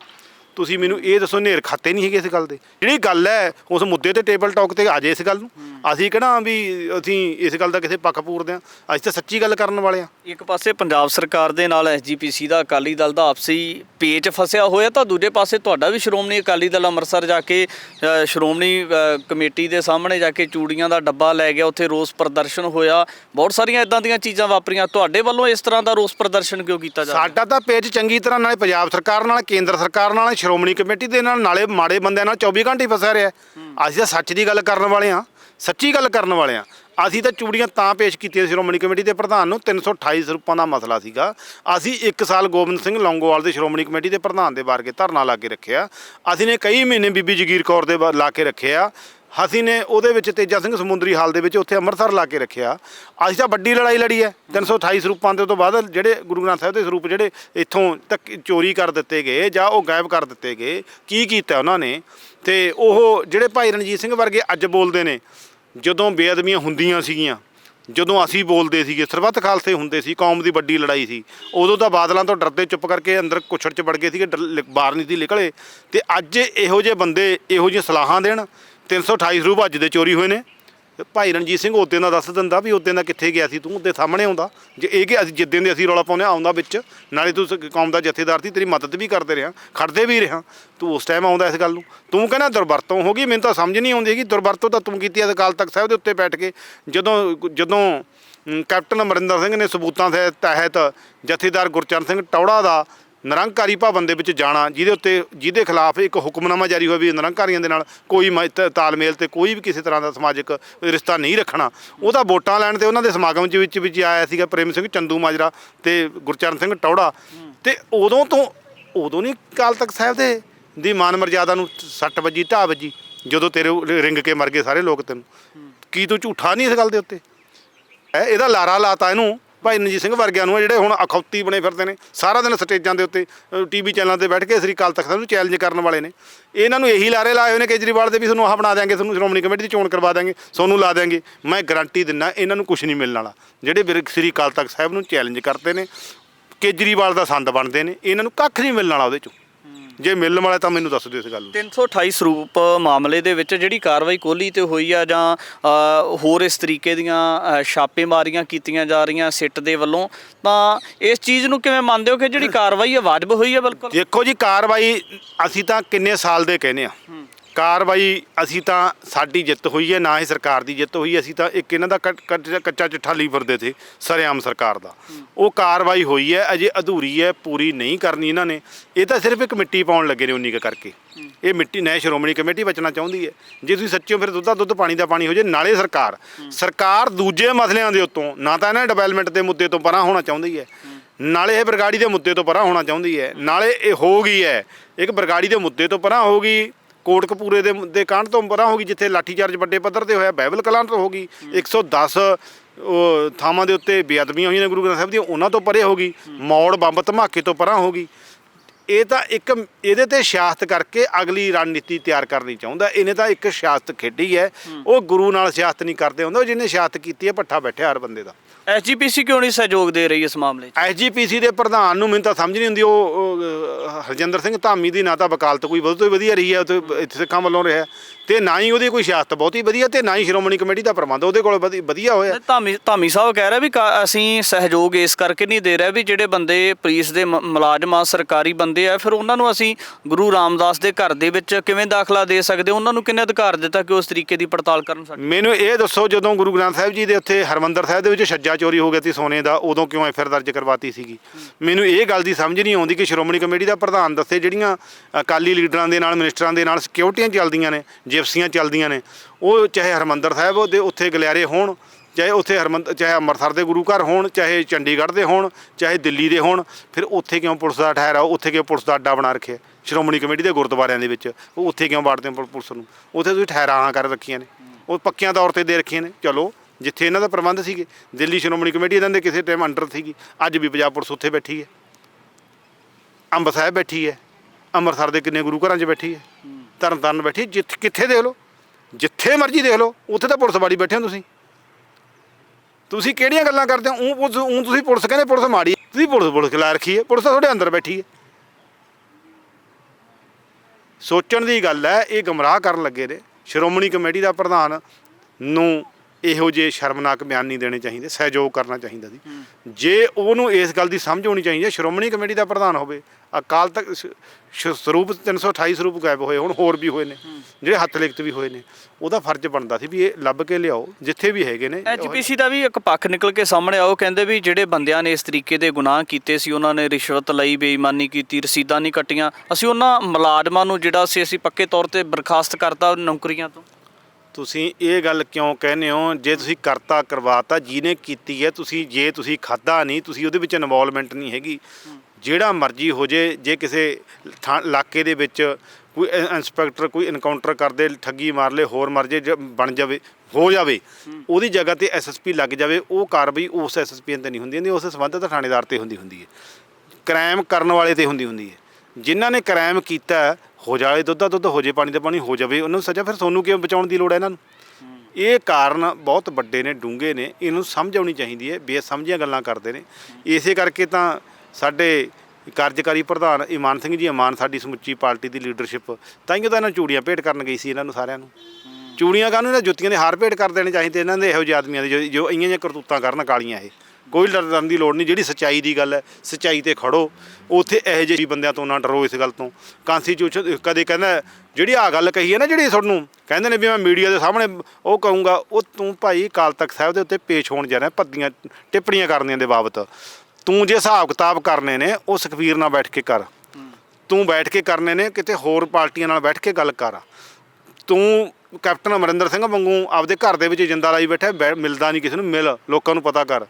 ਤੁਸੀਂ ਮੈਨੂੰ ਇਹ ਦੱਸੋ ਨੇਰ ਖਾਤੇ ਨਹੀਂ ਹੈਗੇ ਇਸ ਗੱਲ ਦੇ। ਜਿਹੜੀ ਗੱਲ ਹੈ ਉਸ ਮੁੱਦੇ ਤੇ ਟੇਬਲ ਟਾਕ ਤੇ ਆ ਜਾਏ ਇਸ ਗੱਲ ਨੂੰ। ਅਸੀਂ ਕਿਹੜਾ ਵੀ ਅਸੀਂ ਇਸ ਗੱਲ ਦਾ ਕਿਸੇ ਪੱਖ ਪੂਰਦੇ ਹਾਂ। ਅਸੀਂ ਤਾਂ ਸੱਚੀ ਗੱਲ ਕਰਨ ਵਾਲੇ ਹਾਂ। ਇੱਕ ਪਾਸੇ ਪੰਜਾਬ ਸਰਕਾਰ ਦੇ ਨਾਲ ਐਸਜੀਪੀਸੀ ਦਾ ਅਕਾਲੀ ਦਲ ਦਾ ਆਪਸੀ ਪੇਚ ਫਸਿਆ ਹੋਇਆ ਤਾਂ ਦੂਜੇ ਪਾਸੇ ਤੁਹਾਡਾ ਵੀ ਸ਼੍ਰੋਮਣੀ ਅਕਾਲੀ ਦਲ ਅੰਮ੍ਰਿਤਸਰ ਜਾ ਕੇ ਸ਼੍ਰੋਮਣੀ ਕਮੇਟੀ ਦੇ ਸਾਹਮਣੇ ਜਾ ਕੇ ਚੂੜੀਆਂ ਦਾ ਡੱਬਾ ਲੈ ਗਿਆ। ਉੱਥੇ ਰੋਸ ਪ੍ਰਦਰਸ਼ਨ ਹੋਇਆ। ਬਹੁਤ ਸਾਰੀਆਂ ਇਦਾਂ ਦੀਆਂ ਚੀਜ਼ਾਂ ਵਾਪਰੀਆਂ। ਤੁਹਾਡੇ ਵੱਲੋਂ ਇਸ ਤਰ੍ਹਾਂ ਦਾ ਰੋਸ ਪ੍ਰਦਰਸ਼ਨ ਕਿਉਂ ਕੀਤਾ ਜਾ ਰਿਹਾ? ਸਾਡਾ ਤਾਂ ਪੇਜ ਚੰਗੀ ਤਰ੍ਹਾਂ ਨਾਲੇ ਪੰਜਾਬ ਸਰਕਾਰ ਨਾਲ ਕੇਂਦਰ ਸਰਕਾਰ ਨਾਲ ਸ਼੍ਰੋਮਣੀ ਕਮੇਟੀ ਦੇ ਨਾਲ ਨਾਲੇ ਮਾੜੇ ਬੰਦਿਆਂ ਨਾਲ 24 ਘੰਟੇ ਹੀ ਫਸਿਆ ਰਿਹਾ। ਅਸੀਂ ਤਾਂ ਸੱਚ ਦੀ ਗੱਲ ਕਰਨ ਵਾਲੇ ਹਾਂ, ਸੱਚੀ ਗੱਲ ਕਰਨ ਵਾਲੇ ਹਾਂ। ਅਸੀਂ ਤਾਂ ਚੂੜੀਆਂ ਤਾਂ ਪੇਸ਼ ਕੀਤੀਆਂ ਸ਼੍ਰੋਮਣੀ ਕਮੇਟੀ ਦੇ ਪ੍ਰਧਾਨ ਨੂੰ 328 ਸਰੂਪਾਂ ਦਾ ਮਸਲਾ ਸੀਗਾ। ਅਸੀਂ 1 ਸਾਲ ਗੋਬਿੰਦ ਸਿੰਘ ਲੌਂਗੋਵਾਲ ਦੇ ਸ਼੍ਰੋਮਣੀ ਕਮੇਟੀ ਦੇ ਪ੍ਰਧਾਨ ਦੇ ਬਾਰੇ ਧਰਨਾ ਲਾ ਕੇ ਰੱਖਿਆ। ਅਸੀਂ ਨੇ ਕਈ ਮਹੀਨੇ ਬੀਬੀ ਜਗੀਰ ਕੌਰ ਦੇ ਲਾ ਕੇ ਰੱਖਿਆ ਅਸੀਂ ਨੇ ਉਹਦੇ ਵਿੱਚ ਤੇਜਾ ਸਿੰਘ ਸਮੁੰਦਰੀ ਹਾਲ ਦੇ ਵਿੱਚ ਉੱਥੇ ਅੰਮ੍ਰਿਤਸਰ ਲਾ ਕੇ ਰੱਖਿਆ। ਅਸੀਂ ਤਾਂ ਵੱਡੀ ਲੜਾਈ ਲੜੀ ਹੈ। 328 ਸਰੂਪਾਂ ਦੇ ਤੋਂ ਬਾਅਦ ਜਿਹੜੇ ਗੁਰੂ ਗ੍ਰੰਥ ਸਾਹਿਬ ਦੇ ਸਰੂਪ ਜਿਹੜੇ ਇੱਥੋਂ ਤੱਕ ਚੋਰੀ ਕਰ ਦਿੱਤੇ ਗਏ ਜਾਂ ਉਹ ਗਾਇਬ ਕਰ ਦਿੱਤੇ ਗਏ, ਕੀ ਕੀਤਾ ਉਹਨਾਂ ਨੇ? ਤੇ ਉਹ ਜਿਹੜੇ ਭਾਈ ਰਣਜੀਤ ਸਿੰਘ ਵਰਗੇ ਅੱਜ ਬੋਲਦੇ ਨੇ, ਜਦੋਂ ਬੇਅਦਬੀਆਂ ਹੁੰਦੀਆਂ ਸੀਗੀਆਂ, ਜਦੋਂ ਅਸੀਂ ਬੋਲਦੇ ਸੀਗੇ, ਸਰਬੱਤ ਖਾਲਸੇ ਹੁੰਦੇ ਸੀ, ਕੌਮ ਦੀ ਵੱਡੀ ਲੜਾਈ ਸੀ, ਉਦੋਂ ਤਾਂ ਬਾਦਲਾਂ ਤੋਂ ਡਰਦੇ ਚੁੱਪ ਕਰਕੇ ਅੰਦਰ ਕੁਛੜ ਚ ਵੜ ਗਏ ਸੀਗੇ, ਡਰ- ਲ- ਬਾਹਰ ਨਹੀਂ ਸੀ ਨਿਕਲੇ। ਤੇ ਅੱਜ ਇਹੋ ਜਿਹੇ ਬੰਦੇ, ਇਹੋ ਜਿਹੀਆਂ ਸਲਾਹਾਂ ਦੇਣ 328 ਰੂਪ ਅੱਜ ਦੇ ਚੋਰੀ ਹੋਏ ਨੇ। ਤੇ ਭਾਈ ਰਣਜੀਤ ਸਿੰਘ ਉਦੋਂ ਦਾ ਦੱਸ ਦਿੰਦਾ ਵੀ ਉਦੋਂ ਦਾ ਕਿੱਥੇ ਗਿਆ ਸੀ ਤੂੰ ਉਹਦੇ ਸਾਹਮਣੇ ਆਉਂਦਾ। ਜੇ ਇਹ ਕਿ ਅਸੀਂ ਜਿੱਦਣ ਦੇ ਅਸੀਂ ਰੌਲਾ ਪਾਉਂਦੇ ਹਾਂ, ਆਉਂਦਾ ਵਿੱਚ ਨਾਲੇ ਤੂੰ ਸ- ਕੌਮ ਦਾ ਜਥੇਦਾਰ ਸੀ ਤੇਰੀ ਮਦਦ ਵੀ ਕਰਦੇ ਰਿਹਾ ਖੜਦੇ ਵੀ ਰਿਹਾ। ਤੂੰ ਉਸ ਟਾਈਮ ਆਉਂਦਾ ਇਸ ਗੱਲ ਨੂੰ। ਤੂੰ ਕਹਿੰਦਾ ਦੁਰਵਰਤੋਂ ਹੋ ਗਈ ਮੈਨੂੰ ਤਾਂ ਸਮਝ ਨਹੀਂ ਆਉਂਦੀ ਹੈਗੀ। ਦੁਰਵਰਤੋਂ ਤਾਂ ਤੂੰ ਕੀਤੀ ਹੈ ਅਕਾਲ ਤਖਤ ਸਾਹਿਬ ਦੇ ਉੱਤੇ ਬੈਠ ਕੇ। ਜਦੋਂ ਜਦੋਂ ਅਮ, ਕੈਪਟਨ ਅਮਰਿੰਦਰ ਸਿੰਘ ਨੇ ਸਬੂਤਾਂ ਦੇ ਤਹਿਤ ਜਥੇਦਾਰ ਗੁਰਚਰਨ ਸਿੰਘ ਟੌੜਾ ਦਾ ਨਿਰੰਕਾਰੀ ਭਵਨ ਦੇ ਵਿੱਚ ਜਾਣਾ, ਜਿਹਦੇ ਉੱਤੇ, ਜਿਹਦੇ ਖਿਲਾਫ ਇੱਕ ਹੁਕਮਨਾਮਾ ਜਾਰੀ ਹੋਇਆ ਵੀ ਨਿਰੰਕਾਰੀਆਂ ਦੇ ਨਾਲ ਕੋਈ ਮ- ਤ- ਤਾਲਮੇਲ ਤੇ ਕੋਈ ਵੀ ਕਿਸੇ ਤਰ੍ਹਾਂ ਦਾ ਸਮਾਜਿਕ ਰਿਸ਼ਤਾ ਨਹੀਂ ਰੱਖਣਾ। ਉਹਦਾ ਵੋਟਾਂ ਲੈਣ ਤੇ ਉਹਨਾਂ ਦੇ ਸਮਾਗਮ ਚ ਵਿੱਚ ਵਿੱਚ ਆਇਆ ਸੀਗਾ ਪ੍ਰੇਮ ਸਿੰਘ ਚੰਦੂ ਮਾਜਰਾ ਤੇ ਗੁਰਚਰਨ ਸਿੰਘ ਟੌੜਾ ਤੇ ਉਦੋਂ ਤੋਂ, ਉਦੋਂ ਨਹੀਂ ਕਾਲ ਤਖਤ ਸਾਹਿਬ ਦੇ, ਦੀ ਮਾਨ ਮਰਜ਼ਾਦਾ ਨੂੰ ਸੱਟ ਵੱਜੀ, ਢਾਹ ਵੱਜੀ, ਜਦੋਂ ਤੇਰੇ ਉਹ ਰਿੰਗ ਕੇ ਮਰ ਗਏ ਸਾਰੇ ਲੋਕ ਤੈਨੂੰ। ਕੀ ਤੂੰ ਝੂਠਾ ਨਹੀਂ ਇਸ ਗੱਲ ਦੇ ਉੱਤੇ? ਹੈ ਇਹਦਾ ਲਾਰਾ ਲਾਤਾ ਇਹਨੂੰ। ਭਾਈ ਰਣਜੀਤ ਸਿੰਘ ਵਰਗਿਆਂ ਨੂੰ ਆ ਜਿਹੜੇ ਹੁਣ ਅਖੌਤੀ ਬਣੇ ਫਿਰਦੇ ਨੇ, ਸਾਰਾ ਦਿਨ ਸਟੇਜਾਂ ਦੇ ਉੱਤੇ ਟੀਵੀ ਚੈਨਲਾਂ ਤੇ ਬੈਠ ਕੇ ਸ੍ਰੀ ਅਕਾਲ ਤਖਤ ਸਾਹਿਬ ਨੂੰ ਚੈਲੰਜ ਕਰਨ ਵਾਲੇ ਨੇ। ਇਹਨਾਂ ਨੂੰ ਇਹੀ ਲਾਰੇ ਲਾਏ ਹੋਏ ਨੇ, ਕੇਜਰੀਵਾਲ ਦੇ ਵੀ ਤੁਹਾਨੂੰ ਆਹ ਬਣਾ ਦਿਆਂਗੇ, ਤੁਹਾਨੂੰ ਸ਼੍ਰੋਮਣੀ ਕਮੇਟੀ ਦੀ ਚੋਣ ਕਰਵਾ ਦਿਆਂਗੇ ਤੁਹਾਨੂੰ ਲਾ ਦਿਆਂਗੇ। ਮੈਂ ਗਾਰੰਟੀ ਦਿੰਦਾ, ਇਹਨਾਂ ਨੂੰ ਕੁਝ ਨਹੀਂ ਮਿਲਣ ਵਾਲਾ। ਜਿਹੜੇ ਵੀਰ ਸ੍ਰੀ ਅਕਾਲ ਤਖਤ ਸਾਹਿਬ ਨੂੰ ਚੈਲੰਜ ਕਰਦੇ ਨੇ, ਕੇਜਰੀਵਾਲ ਦਾ ਸੰਦ ਬਣਦੇ ਨੇ, ਇਹਨਾਂ ਨੂੰ ਕੱਖ ਨਹੀਂ ਮਿਲਣ ਵਾਲਾ ਉਹਦੇ ਚੋਂ। ਜੇ ਮਿਲਣ ਵਾਲਾ ਤਾਂ ਮੈਨੂੰ ਦੱਸ ਦਿਓ ਇਸ ਗੱਲ ਨੂੰ। 328 ਸਰੂਪ ਮਾਮਲੇ ਦੇ ਵਿੱਚ ਜਿਹੜੀ ਕਾਰਵਾਈ ਕੋਹਲੀ ਤੇ ਹੋਈ ਆ ਜਾਂ ਅ, ਹੋਰ ਇਸ ਤਰੀਕੇ ਦੀਆਂ ਅ, ਛਾਪੇਮਾਰੀਆਂ ਕੀਤੀਆਂ ਜਾ ਰਹੀਆਂ ਸਿੱਟ ਦੇ ਵੱਲੋਂ ਤਾਂ ਇਸ ਚੀਜ਼ ਨੂੰ ਕਿਵੇਂ ਮੰਨਦੇ ਹੋ ਕਿ ਜਿਹੜੀ ਕਾਰਵਾਈ ਹੈ ਵਾਜਬ ਹੋਈ ਹੈ ਬਿਲਕੁਲ? ਦੇਖੋ ਜੀ ਕਾਰਵਾਈ ਅਸੀਂ ਤਾਂ ਕਿੰਨੇ ਸਾਲ ਦੇ ਕਹਿੰਦੇ ਆ। ਕਾਰਵਾਈ ਅਸੀਂ ਤਾਂ ਸਾਡੀ ਜਿੱਤ ਹੋਈ ਹੈ, ਨਾ ਹੀ ਸਰਕਾਰ ਦੀ ਜਿੱਤ ਹੋਈ। ਅਸੀਂ ਤਾਂ ਇੱਕ ਇਹਨਾਂ ਦਾ ਕੱਟ- ਕੱਚਾ ਚਿੱਠਾ ਲਈ ਫਿਰਦੇ ਸੀ ਸਰੇਆਮ ਸਰਕਾਰ ਦਾ। ਉਹ ਕਾਰਵਾਈ ਹੋਈ ਹੈ, ਅਜੇ ਅਧੂਰੀ ਹੈ, ਪੂਰੀ ਨਹੀਂ ਕਰਨੀ ਇਹਨਾਂ ਨੇ। ਇਹ ਤਾਂ ਸਿਰਫ ਇੱਕ ਮਿੱਟੀ ਪਾਉਣ ਲੱਗੇ ਨੇ ਉਨੀ ਕੁ ਕਰਕੇ। ਇਹ ਮਿੱਟੀ ਨੈ ਸ਼੍ਰੋਮਣੀ ਕਮੇਟੀ ਬਚਣਾ ਚਾਹੁੰਦੀ ਹੈ। ਜੇ ਤੁਸੀਂ ਸੱਚਿਓ ਫਿਰ ਦੁੱਧ ਦਾ ਦੁੱਧ, ਪਾਣੀ ਦਾ ਪਾਣੀ ਹੋ ਜੇ, ਨਾਲੇ ਸਰਕਾਰ। ਸਰਕਾਰ ਦੂਜੇ ਮਸਲਿਆਂ ਦੇ ਉੱਤੋਂ, ਨਾ ਤਾਂ ਇਹਨਾਂ ਡਿਵੈਲਪਮੈਂਟ ਦੇ ਮੁੱਦੇ ਤੋਂ ਪਰਾਂ ਹੋਣਾ ਚਾਹੁੰਦੀ ਹੈ। ਨਾਲੇ ਇਹ ਬਰਗਾੜੀ ਦੇ ਮੁੱਦੇ ਤੋਂ ਪਰਾਂ ਹੋਣਾ ਚਾਹੁੰਦੀ ਹੈ। ਨਾਲੇ ਇਹ ਹੋ ਗਈ ਹੈ, ਇੱਕ ਬਰਗਾੜੀ ਦੇ ਮੁੱਦੇ ਤੋਂ ਪਰਾਂ ਹੋ ਗਈ। ਕੋਟਕਪੂਰੇ ਦੇ ਮੁੱਦੇ ਕਾਂਡ ਤੋਂ ਪਰਾਂ ਹੋ ਗਈ ਜਿੱਥੇ ਲਾਠੀਚਾਰਜ ਵੱਡੇ ਪੱਧਰ ਤੇ ਹੋਇਆ ਬਾਈਬਲ ਕਲਾਂ ਤੋਂ ਹੋ ਗਈ। 110 ਉਹ ਥਾਵਾਂ ਦੇ ਉੱਤੇ ਬੇਅਦਬੀਆਂ ਹੋਈਆਂ ਨੇ ਗੁਰੂ ਗ੍ਰੰਥ ਸਾਹਿਬ ਦੀਆਂ ਉਹਨਾਂ ਤੋਂ ਪਰੇ ਹੋ ਗਈ। ਮੌੜ ਬੰਬ ਧਮਾਕੇ ਤੋਂ ਪਰਾਂ ਹੋ ਗਈ। ਇਹ ਤਾਂ ਇੱਕ ਇਹਦੇ ਤੇ ਸਿਆਸਤ ਕਰਕੇ ਅਗਲੀ ਰਣਨੀਤੀ ਤਿਆਰ ਕਰਨੀ ਚਾਹੁੰਦਾ। ਇਹਨੇ ਤਾਂ ਇੱਕ ਸਿਆਸਤ ਖੇਡੀ ਹੈ। ਉਹ ਗੁਰੂ ਨਾਲ ਸਿਆਸਤ ਨਹੀਂ ਕਰਦੇ ਹੁੰਦਾ ਜਿਹਨੇ ਸਿਆਸਤ ਕੀਤੀ ਹੈ ਪੱਠਾ ਬੈਠਿਆ ਹਰ ਬੰਦੇ ਦਾ। ਐਸਜੀਪੀਸੀ ਕਿਉਂ ਨਹੀਂ ਸਹਿਯੋਗ ਦੇ ਰਹੀ ਇਸ ਮਾਮਲੇ 'ਚ? ਐਸਜੀਪੀਸੀ ਦੇ ਪ੍ਰਧਾਨ ਨੂੰ ਮੈਨੂੰ ਤਾਂ ਸਮਝ ਨਹੀਂ ਹੁੰਦੀ ਉਹ ਉਹ, ਅਹ, ਹਰਜਿੰਦਰ ਸਿੰਘ ਧਾਮੀ ਦੀ ਨਾ ਤਾਂ ਵਕਾਲਤ ਕੋਈ ਬਹੁਤ ਤੋਂ ਵਧੀਆ ਰਹੀ ਹੈ ਉਹ ਤੇ ਇੱਥੇ ਸਿੱਖਾਂ ਵੱਲੋਂ ਰਿਹਾ। ਤੇ ਨਾ ਹੀ ਉਹਦੀ ਕੋਈ ਸਿਆਸਤ ਬਹੁਤੀ ਵਧੀਆ ਤੇ ਨਾ ਹੀ ਸ਼੍ਰੋਮਣੀ ਕਮੇਟੀ ਦਾ ਪ੍ਰਬੰਧ ਉਹਦੇ ਕੋਲ ਵਧੀ- ਵਧੀਆ ਹੋਇਆ। ਧਾਮੀ ਧਾਮੀ ਸਾਹਿਬ ਕਹਿ ਰਿਹਾ ਵੀ ਕਾ- ਅਸੀਂ ਸਹਿਯੋਗ ਇਸ ਕਰਕੇ ਨਹੀਂ ਦੇ ਰਹੇ ਵੀ ਜਿਹੜੇ ਬੰਦੇ ਪੁਲਿਸ ਦੇ ਮ- ਮੁਲਾਜ਼ਮ ਆ ਸਰਕਾਰੀ ਬੰਦੇ ਆ ਫਿਰ ਉਹਨਾਂ ਨੂੰ ਅਸੀਂ ਗੁਰੂ ਰਾਮਦਾਸ ਦੇ ਘਰ ਦੇ ਵਿੱਚ ਕਿਵੇਂ ਦਾਖਲਾ ਦੇ ਸਕਦੇ? ਉਹਨਾਂ ਨੂੰ ਕਿੰਨੇ ਅਧਿਕਾਰ ਦਿੱਤਾ ਕਿ ਉਸ ਤਰੀਕੇ ਦੀ ਪੜਤਾਲ ਕਰਨ ਸਾਡੇ? ਮੈਨੂੰ ਇਹ ਦੱਸੋ ਜਦੋਂ ਗੁਰੂ ਗ੍ਰੰਥ ਸਾਹਿਬ ਜੀ ਦੇ ਉੱਥੇ ਹਰਮੰਦਰ ਸਾਹਿਬ ਦੇ ਵਿੱਚ ਛੱਜਾ ਚੋਰੀ ਹੋ ਗਿਆ ਸੀ ਸੋਨੇ ਦਾ, ਉਦੋਂ ਕਿਉਂ ਐਫਆਰ ਦਰਜ ਕਰਵਾਤੀ ਸੀਗੀ? ਮੈਨੂੰ ਇਹ ਗੱਲ ਦੀ ਸਮਝ ਨਹੀਂ ਆਉਂਦੀ ਕਿ ਸ਼੍ਰੋਮਣੀ ਕਮੇਟੀ ਦਾ ਪ੍ਰਧਾਨ ਦੱਸੇ ਜਿਹੜੀਆਂ ਅਕਾਲੀ ਲੀਡਰਾਂ ਦੇ ਨਾਲ, ਮਿਨਿਸਟਰਾਂ ਦੇ ਨਾਲ ਸਿਕਿਉਰਟੀਆਂ ਚੱਲਦੀਆਂ ਨੇ ਜਿਪਸੀਆਂ ਚੱਲਦੀਆਂ ਨੇ, ਉਹ ਚਾਹੇ ਹਰਮੰਦਰ ਸਾਹਿਬ ਦੇ ਉੱਥੇ ਗਲਿਆਰੇ ਹੋਣ, ਚਾਹੇ ਉੱਥੇ ਹਰਮੰਦਰ ਚਾਹੇ ਅੰਮ੍ਰਿਤਸਰ ਦੇ ਗੁਰੂ ਘਰ ਹੋਣ, ਚਾਹੇ ਚੰਡੀਗੜ੍ਹ ਦੇ ਹੋਣ, ਚਾਹੇ ਦਿੱਲੀ ਦੇ ਹੋਣ, ਫਿਰ ਉੱਥੇ ਕਿਉਂ ਪੁਲਿਸ ਦਾ ਠਹਿਰਾ ਉੱਥੇ ਕਿਉਂ ਪੁਲਿਸ ਦਾ ਅੱਡਾ ਬਣਾ ਰੱਖਿਆ? ਸ਼੍ਰੋਮਣੀ ਕਮੇਟੀ ਦੇ ਗੁਰਦੁਆਰਿਆਂ ਦੇ ਵਿੱਚ, ਉਹ ਉੱਥੇ ਕਿਉਂ ਬਾੜਦੇ ਪੁ- ਪੁਲਿਸ ਨੂੰ? ਉੱਥੇ ਤੁਸੀਂ ਠਹਿਰਾਹਾਂ ਕਰ ਰੱਖੀਆਂ ਨੇ। ਉਹ ਪੱਕਿਆਂ ਤੌਰ ਤੇ ਦੇ ਰੱਖੀਆਂ ਨੇ। ਚਲੋ ਜਿੱਥੇ ਇਹਨਾਂ ਦਾ ਪ੍ਰਬੰਧ ਸੀਗੇ ਦਿੱਲੀ ਸ਼੍ਰੋਮਣੀ ਕਮੇਟੀ ਇਹਨਾਂ ਦੇ ਕਿਸੇ ਟਾਈਮ ਅੰਡਰ ਸੀਗੀ ਅੱਜ ਵੀ ਪੰਜਾਬ ਪੁਲਿਸ ਉੱਥੇ ਬੈਠੀ ਹੈ। ਅੰਬ ਸਾਹਿਬ ਬੈਠੀ ਹੈ ਅੰਮ੍ਰਿਤਸਰ ਦੇ ਕਿੰਨੇ ਗੁਰੂ ਘਰਾਂ 'ਚ ਬੈਠੀ ਹੈ ਤਰਨਤਾਰਨ ਬੈਠੀ ਹੈ, ਜਿੱਥੇ ਕਿੱਥੇ ਦੇਖ ਲਓ ਜਿੱਥੇ ਮਰਜ਼ੀ ਦੇਖ ਲਓ ਉੱਥੇ ਤਾਂ ਪੁਲਿਸ ਵਾਲੀ ਬੈਠੇ ਹੋ ਤੁਸੀਂ। ਤੁਸੀਂ ਕਿਹੜੀਆਂ ਗੱਲਾਂ ਕਰਦੇ ਹੋ? ਉਹ ਪੁਲਿਸ ਤੁਸੀਂ ਪੁਲਿਸ ਕਹਿੰਦੇ ਪੁਲਿਸ ਮਾੜੀ ਤੁਸੀਂ ਪੁਲਿਸ ਪੁਲਿਸ ਖਿਲਾ ਰੱਖੀ ਹੈ ਪੁਲਿਸ ਤਾਂ ਤੁਹਾਡੇ ਅੰਦਰ ਬੈਠੀ ਹੈ। ਸੋਚਣ ਦੀ ਗੱਲ ਹੈ ਇਹ ਗਮਰਾਹ ਕਰਨ ਲੱਗੇ ਨੇ। ਸ਼੍ਰੋਮਣੀ ਕਮੇਟੀ ਦਾ ਪ੍ਰਧਾਨ ਨੂੰ ਇਹੋ ਜਿਹੇ ਸ਼ਰਮਨਾਕ ਬਿਆਨ ਨਹੀਂ ਦੇਣੇ ਚਾਹੀਦੇ ਸਹਿਯੋਗ ਕਰਨਾ ਚਾਹੀਦਾ ਸੀ ਜੇ ਉਹਨੂੰ ਇਸ ਗੱਲ ਦੀ ਸਮਝ ਹੋਣੀ ਚਾਹੀਦੀ ਹੈ ਸ਼੍ਰੋਮਣੀ ਕਮੇਟੀ ਦਾ ਪ੍ਰਧਾਨ ਹੋਵੇ ਅਕਾਲ ਤੱਕ ਸਰੂਪ 328 ਸਰੂਪ ਗਾਇਬ ਹੋਏ ਹੁਣ ਹੋਰ ਵੀ ਹੋਏ ਨੇ ਜਿਹੜੇ ਹੱਥ ਲਿਖਤ ਵੀ ਹੋਏ ਨੇ ਉਹਦਾ ਫਰਜ਼ ਬਣਦਾ ਸੀ ਵੀ ਇਹ ਲੱਭ ਕੇ ਲਿਆਓ ਜਿੱਥੇ ਵੀ ਹੈਗੇ ਨੇ। ਐਚਪੀਸੀ ਦਾ ਵੀ ਇੱਕ ਪੱਖ ਨਿਕਲ ਕੇ ਸਾਹਮਣੇ ਆਓ ਕਹਿੰਦੇ ਵੀ ਜਿਹੜੇ ਬੰਦਿਆਂ ਨੇ ਇਸ ਤਰੀਕੇ ਦੇ ਗੁਨਾਹ ਕੀਤੇ ਸੀ ਉਹਨਾਂ ਨੇ ਰਿਸ਼ਵਤ ਲਈ ਬੇਈਮਾਨੀ ਕੀਤੀ ਰਸੀਦਾਂ ਨਹੀਂ ਕੱਟੀਆਂ। ਅਸੀਂ ਉਹਨਾਂ ਮੁਲਾਜ਼ਮਾਂ ਨੂੰ ਜਿਹੜਾ ਸੀ ਅਸੀਂ ਪੱਕੇ ਤੌਰ ਤੇ ਬਰਖਾਸਤ ਕਰਤਾ ਨੌਕਰੀਆਂ ਤੋਂ। ਤੁਸੀਂ ਇਹ ਗੱਲ ਕਿਉਂ ਕਹਿੰਦੇ ਹੋ? ਜੇ ਤੁਸੀਂ ਕਰਤਾ, ਕਰਵਾਤਾ, ਜਿਹਨੇ ਕੀਤੀ ਹੈ, ਤੁਸੀਂ, ਜੇ ਤੁਸੀਂ ਖਾਦਾ ਨਹੀਂ, ਤੁਸੀਂ ਉਹਦੇ ਵਿੱਚ ਇਨਵੋਲਵਮੈਂਟ ਨਹੀਂ ਹੈਗੀ। ਜਿਹੜਾ ਮਰਜ਼ੀ ਹੋ ਜੇ ਜੇ ਕਿਸੇ ਥਾਂ- ਇਲਾਕੇ ਦੇ ਵਿੱਚ ਕੋਈ ਇ- ਇੰਸਪੈਕਟਰ ਕੋਈ ਇਨਕਾਊਂਟਰ ਕਰਦੇ, ਠੱਗੀ ਮਾਰ ਲੇ, ਹੋਰ ਮਰ ਜੇ, ਜ- ਬਣ ਜਾਵੇ, ਹੋ ਜਾਵੇ, ਉਹਦੀ ਜਗ੍ਹਾ ਤੇ ਐਸਐਸਪੀ ਲੱਗ ਜਾਵੇ, ਉਹ ਕਾਰਵਾਈ ਉਸ ਐਸਐਸਪੀ ਤੇ ਨਹੀਂ ਹੁੰਦੀ ਹੁੰਦੀ, ਉਸ ਸੰਬੰਧਿਤ ਥਾਣੇਦਾਰ ਤੇ ਹੁੰਦੀ ਹੁੰਦੀ ਹੈ। ਕ੍ਰਾਈਮ ਕਰਨ ਵਾਲੇ ਤੇ ਹੁੰਦੀ ਹੁੰਦੀ ਹੈ। ਜਿਨ੍ਹਾਂ ਨੇ ਕ੍ਰਾਈਮ ਕੀਤਾ ਹੋ ਜਾਏ ਦੁੱਧ ਦਾ ਦੁੱਧ ਹੋ ਜੇ, ਪਾਣੀ ਦਾ ਪਾਣੀ ਹੋ ਜਾਵੇ, ਉਹਨਾਂ ਨੂੰ ਸਜ਼ਾ, ਫਿਰ ਤੁਹਾਨੂੰ ਕਿਉਂ ਬਚਾਉਣ ਦੀ ਲੋੜ ਹੈ ਇਹਨਾਂ ਨੂੰ? ਇਹ ਕਾਰਨ ਬਹੁਤ ਵੱਡੇ ਨੇ, ਡੂੰਘੇ ਨੇ, ਇਹਨੂੰ ਸਮਝ ਆਉਣੀ ਚਾਹੀਦੀ ਹੈ ਬੇਸਮਝੀਆਂ ਗੱਲਾਂ ਕਰਦੇ ਨੇ। ਇਸੇ ਕਰਕੇ ਤਾਂ ਸਾਡੇ ਕਾਰਜਕਾਰੀ ਪ੍ਰਧਾਨ ਇਮਾਨ ਸਿੰਘ ਜੀ ਇਮਾਨ ਸਾਡੀ ਸਮੁੱਚੀ ਪਾਰਟੀ ਦੀ ਲੀਡਰਸ਼ਿਪ ਤਾਂ ਹੀ ਤਾਂ ਇਹਨਾਂ ਨੂੰ ਚੂੜੀਆਂ ਭੇਟ ਕਰਨ ਗਈ ਸੀ ਇਹਨਾਂ ਨੂੰ ਸਾਰਿਆਂ ਨੂੰ। ਚੂੜੀਆਂ ਕਾਹਨੂੰ, ਇਹਨਾਂ ਜੁੱਤੀਆਂ ਦੇ ਹਾਰ ਭੇਟ ਕਰ ਦੇਣੇ ਚਾਹੀਦੇ, ਇਹਨਾਂ ਦੇ ਇਹੋ ਜਿਹੇ ਆਦਮੀਆਂ ਦੇ ਜੋ- ਜੋ ਇੰਨੀਆਂ ਜਿਹੀਆਂ ਕਰਤੂਤਾਂ ਕਰਨ ਕਾਲੀਆਂ ਇਹ। ਕੋਈ ਡਰਨ ਦੀ ਲੋੜ ਨਹੀਂ, ਜਿਹੜੀ ਸੱਚਾਈ ਦੀ ਗੱਲ ਹੈ, ਸੱਚਾਈ ਤੇ ਖੜੋ। ਉੱਥੇ ਇਹੋ ਜਿਹੇ ਬੰਦਿਆਂ ਤੋਂ ਨਾ ਡਰੋ ਇਸ ਗੱਲ ਤੋਂ। ਕਾਂਸਟੀਟਿਊਸ਼ਨ ਕਦੇ ਕਹਿੰਦਾ ਜਿਹੜੀ ਆ ਗੱਲ ਕਹੀ ਹੈ ਨਾ ਜਿਹੜੀ ਤੁਹਾਨੂੰ, ਕਹਿੰਦੇ ਨੇ ਵੀ ਮੈਂ ਮੀਡੀਆ ਦੇ ਸਾਹਮਣੇ ਉਹ ਕਹੂੰਗਾ, ਉਹ ਤੂੰ ਭਾਈ ਕਾਲ ਤਖਤ ਸਾਹਿਬ ਦੇ ਉੱਤੇ ਪੇਸ਼ ਹੋਣ ਜਾ ਰਿਹਾ, ਭੱਦੀਆਂ, ਟਿੱਪਣੀਆਂ ਕਰਨੀਆਂ ਦੇ ਬਾਬਤ। ਤੂੰ ਜੇ ਹਿਸਾਬ ਕਿਤਾਬ ਕਰਨੇ ਨੇ, ਉਹ ਸੁਖਬੀਰ ਨਾਲ ਬੈਠ ਕੇ ਕਰ। ਤੂੰ ਬੈਠ ਕੇ ਕਰਨੇ ਨੇ, ਕਿਤੇ ਹੋਰ ਪਾਰਟੀਆਂ ਨਾਲ ਬੈਠ ਕੇ ਗੱਲ ਕਰ। ਤੂੰ ਕੈਪਟਨ ਅਮਰਿੰਦਰ ਸਿੰਘ ਵਾਂਗੂ ਆਪਦੇ ਘਰ ਦੇ ਵਿੱਚ ਜਿੰਦਾ ਲਾਈ ਬੈਠਾ ਬੈ- ਮਿਲਦਾ ਨਹੀਂ ਕਿਸੇ ਨੂੰ, ਮਿਲ, ਲੋਕਾਂ ਨੂੰ ਪਤਾ ਕਰ।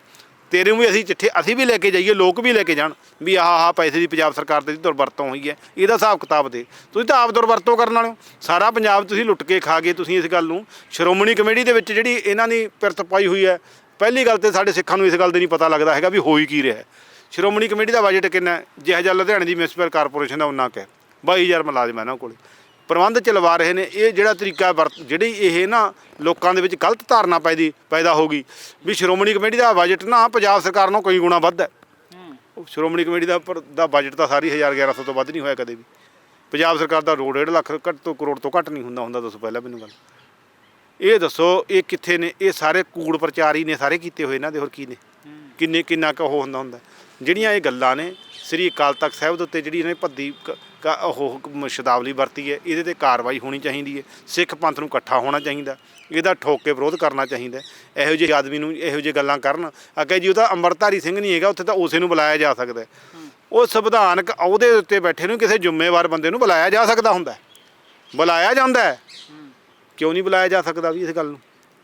ਤੇਰੇ ਨੂੰ ਵੀ ਅਸੀਂ ਚਿੱਠੇ ਅਸੀਂ ਵੀ ਲੈ ਕੇ ਜਾਈਏ, ਲੋਕ ਵੀ ਲੈ ਕੇ ਜਾਣ ਵੀ ਆਹ ਆਹ ਪੈਸੇ ਦੀ ਪੰਜਾਬ ਸਰਕਾਰ ਦੇ ਦੁਰਵਰਤੋਂ ਹੋਈ ਹੈ। ਇਹਦਾ ਹਿਸਾਬ ਕਿਤਾਬ ਦੇ। ਤੁਸੀਂ ਤਾਂ ਆਪ ਦੁਰਵਰਤੋਂ ਕਰਨ ਵਾਲੇ ਹੋ। ਸਾਰਾ ਪੰਜਾਬ ਤੁਸੀਂ ਲੁੱਟ ਕੇ ਖਾ ਗਏ ਤੁਸੀਂ ਇਸ ਗੱਲ ਨੂੰ। ਸ਼੍ਰੋਮਣੀ ਕਮੇਟੀ ਦੇ ਵਿੱਚ ਜਿਹੜੀ ਇਹਨਾਂ ਦੀ ਪਿਰਤ ਪਾਈ ਹੋਈ ਹੈ, ਪਹਿਲੀ ਗੱਲ ਤੇ ਸਾਡੇ ਸਿੱਖਾਂ ਨੂੰ ਇਸ ਗੱਲ ਦੇ ਨਹੀਂ ਪਤਾ ਲੱਗਦਾ ਹੈਗਾ ਵੀ ਹੋਈ ਕੀ ਰਿਹਾ। ਹੈ। ਸ਼੍ਰੋਮਣੀ ਕਮੇਟੀ ਦਾ ਬਜਟ ਕਿੰਨਾ ਹੈ? ਜਿਹਾ ਜਿਹਾ ਲੁਧਿਆਣੇ ਦੀ ਮਿਊਨਿਸਪਲ ਕਾਰਪੋਰੇਸ਼ਨ ਦਾ ਉਹਨਾਂ ਕੁ ਹੈ 22000 ਮੁਲਾਜ਼ਮ ਹੈ ਇਹਨਾਂ ਕੋਲੇ। ਪ੍ਰਬੰਧ ਚਲਵਾ ਰਹੇ ਨੇ, ਇਹ ਜਿਹੜਾ ਤਰੀਕਾ ਵਰਤ, ਜਿਹੜੀ ਇਹ ਨਾ ਲੋਕਾਂ ਦੇ ਵਿੱਚ ਗਲਤ ਧਾਰਨਾ ਪੈਦੀ, ਪੈਦਾ ਹੋ ਗਈ। ਵੀ ਸ਼੍ਰੋਮਣੀ ਕਮੇਟੀ ਦਾ ਬਜਟ ਨਾ ਪੰਜਾਬ ਸਰਕਾਰ ਨੂੰ ਕਈ ਗੁਣਾ ਵੱਧ ਹੈ। ਉਹ ਸ਼੍ਰੋਮਣੀ ਕਮੇਟੀ ਦਾ ਪਰ, ਦਾ ਬਜਟ ਤਾਂ ਸਾਰੀ 1100 ਤੋਂ ਵੱਧ ਨਹੀਂ ਹੋਇਆ ਕਦੇ ਵੀ। ਪੰਜਾਬ ਸਰਕਾਰ ਦਾ ਰੋਡ 1.5 ਲੱਖ ਘੱਟ ਤੋਂ ਕਰੋੜ ਤੋਂ ਘੱਟ ਨਹੀਂ ਹੁੰਦਾ ਹੁੰਦਾ ਦੱਸੋ ਪਹਿਲਾਂ ਮੈਨੂੰ ਗੱਲ। ਇਹ ਦੱਸੋ, ਇਹ ਕਿੱਥੇ ਨੇ? ਇਹ ਸਾਰੇ ਕੂੜ ਪ੍ਰਚਾਰੀ ਨੇ, ਸਾਰੇ ਕੀਤੇ ਹੋਏ ਇਹਨਾਂ ਦੇ, ਹੋਰ ਕੀ ਨੇ? ਕਿੰਨੇ, ਕਿੰਨਾ ਕੁ ਉਹ ਹੁੰਦਾ ਹੁੰਦਾ। ਜਿਹੜੀਆਂ ਇਹ ਗੱਲਾਂ ਨੇ, ਸ੍ਰੀ ਅਕਾਲ ਤਖਤ ਸਾਹਿਬ ਦੇ ਉੱਤੇ ਜਿਹੜੀ ਇਹਨੇ ਭੱਦੀ ਕ- ਉਹ ਮ- ਵਰਤੀ ਹੈ, ਇਹਦੇ ਤੇ ਕਾਰਵਾਈ ਹੋਣੀ ਚਾਹੀਦੀ ਹੈ, ਸਿੱਖ ਪੰਥ ਨੂੰ ਇਕੱਠਾ ਹੋਣਾ ਚਾਹੀਦਾ, ਇਹਦਾ ਠੋਕ ਕੇ ਵਿਰੋਧ ਕਰਨਾ ਚਾਹੀਦਾ ਇਹੋ ਜਿਹੇ ਆਦਮੀ ਨੂੰ ਇਹੋ ਜਿਹੇ ਗੱਲਾਂ ਕਰਨ। ਅੱਗੇ ਜੀ, ਉਹ ਤਾਂ ਅੰਮ੍ਰਿਤਧਾਰੀ ਸਿੰਘ ਨਹੀਂ ਹੈਗਾ, ਉੱਥੇ ਤਾਂ ਉਸੇ ਨੂੰ ਬੁਲਾਇਆ ਜਾ ਸਕਦਾ ਉਹ ਸੰਵਿਧਾਨਕ ਅਹੁਦੇ ਉੱਤੇ ਬੈਠੇ ਨੂੰ ਕਿਸੇ ਜ਼ਿੰਮੇਵਾਰ ਬੰਦੇ ਨੂੰ ਬੁਲਾਇਆ ਜਾ ਸਕਦਾ ਹੁੰਦਾ ਬੁਲਾਇਆ ਜਾਂਦਾ ਹੈ। ਕਿਉਂ ਨਹੀਂ ਬੁਲਾਇਆ ਜਾ ਸਕਦਾ ਵੀ ਇਸ ਗੱਲ ਨੂੰ?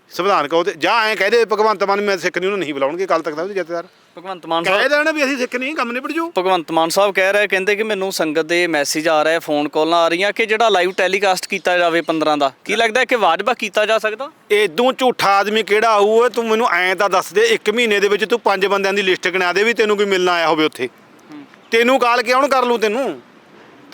ਸੰਵਿਧਾਨਕ ਉਹਦੇ ਜਾਂ ਐਂ ਕਹਦੇ ਭਗਵੰਤ ਮਾਨ ਮੈਂ ਸਿੱਖ ਨਹੀਂ, ਉਹਨੂੰ ਨਹੀਂ ਬੁਲਾਉਣਗੇ ਕੱਲ ਤੱਕ ਦਾ ਉਹਦੇ ਜਥੇਦਾਰ। ਭਗਵੰਤ ਮਾਨ ਕਹਿ ਸਾਹਿਬ ਦੇਣਾ ਵੀ ਅਸੀਂ ਸਿੱਖ ਨਹੀਂ ਕੰਮ ਨਿਬੜ ਜੂ ਭਗਵੰਤ ਮਾਨ ਸਾਹਿਬ ਕਹਿ ਰਹੇ ਕਹਿੰਦੇ ਕਿ ਮੈਨੂੰ ਸੰਗਤ ਦੇ ਮੈਸੇਜ ਆ ਰਹੇ ਫੋਨ ਕਾਲਾਂ ਆ ਰਹੀਆਂ ਕਿ ਜਿਹੜਾ ਲਾਈਵ ਟੈਲੀਕਾਸਟ ਕੀਤਾ ਜਾਵੇ 15 ਦਾ। ਕੀ ਲੱਗਦਾ ਹੈ ਕਿ ਵਾਜਬਾ ਕੀਤਾ ਜਾ ਸਕਦਾ? ਇਦੋਂ ਝੂਠਾ ਆਦਮੀ ਕਿਹੜਾ ਆਊ ਓਏ? ਤੂੰ ਮੈਨੂੰ ਐਂ ਤਾਂ ਦੱਸ ਦੇ ਇੱਕ ਮਹੀਨੇ ਦੇ ਵਿੱਚ ਤੂੰ ਪੰਜ ਬੰਦਿਆਂ ਦੀ ਲਿਸਟ ਗਿਣਾ ਦੇ ਵੀ ਤੈਨੂੰ ਕੋਈ ਮਿਲਣ ਆਇਆ ਹੋਵੇ ਉੱਥੇ। ਤੈਨੂੰ ਕਾਲ ਕਿਉਂ ਕਰ ਲੂੰ ਤੈਨੂੰ?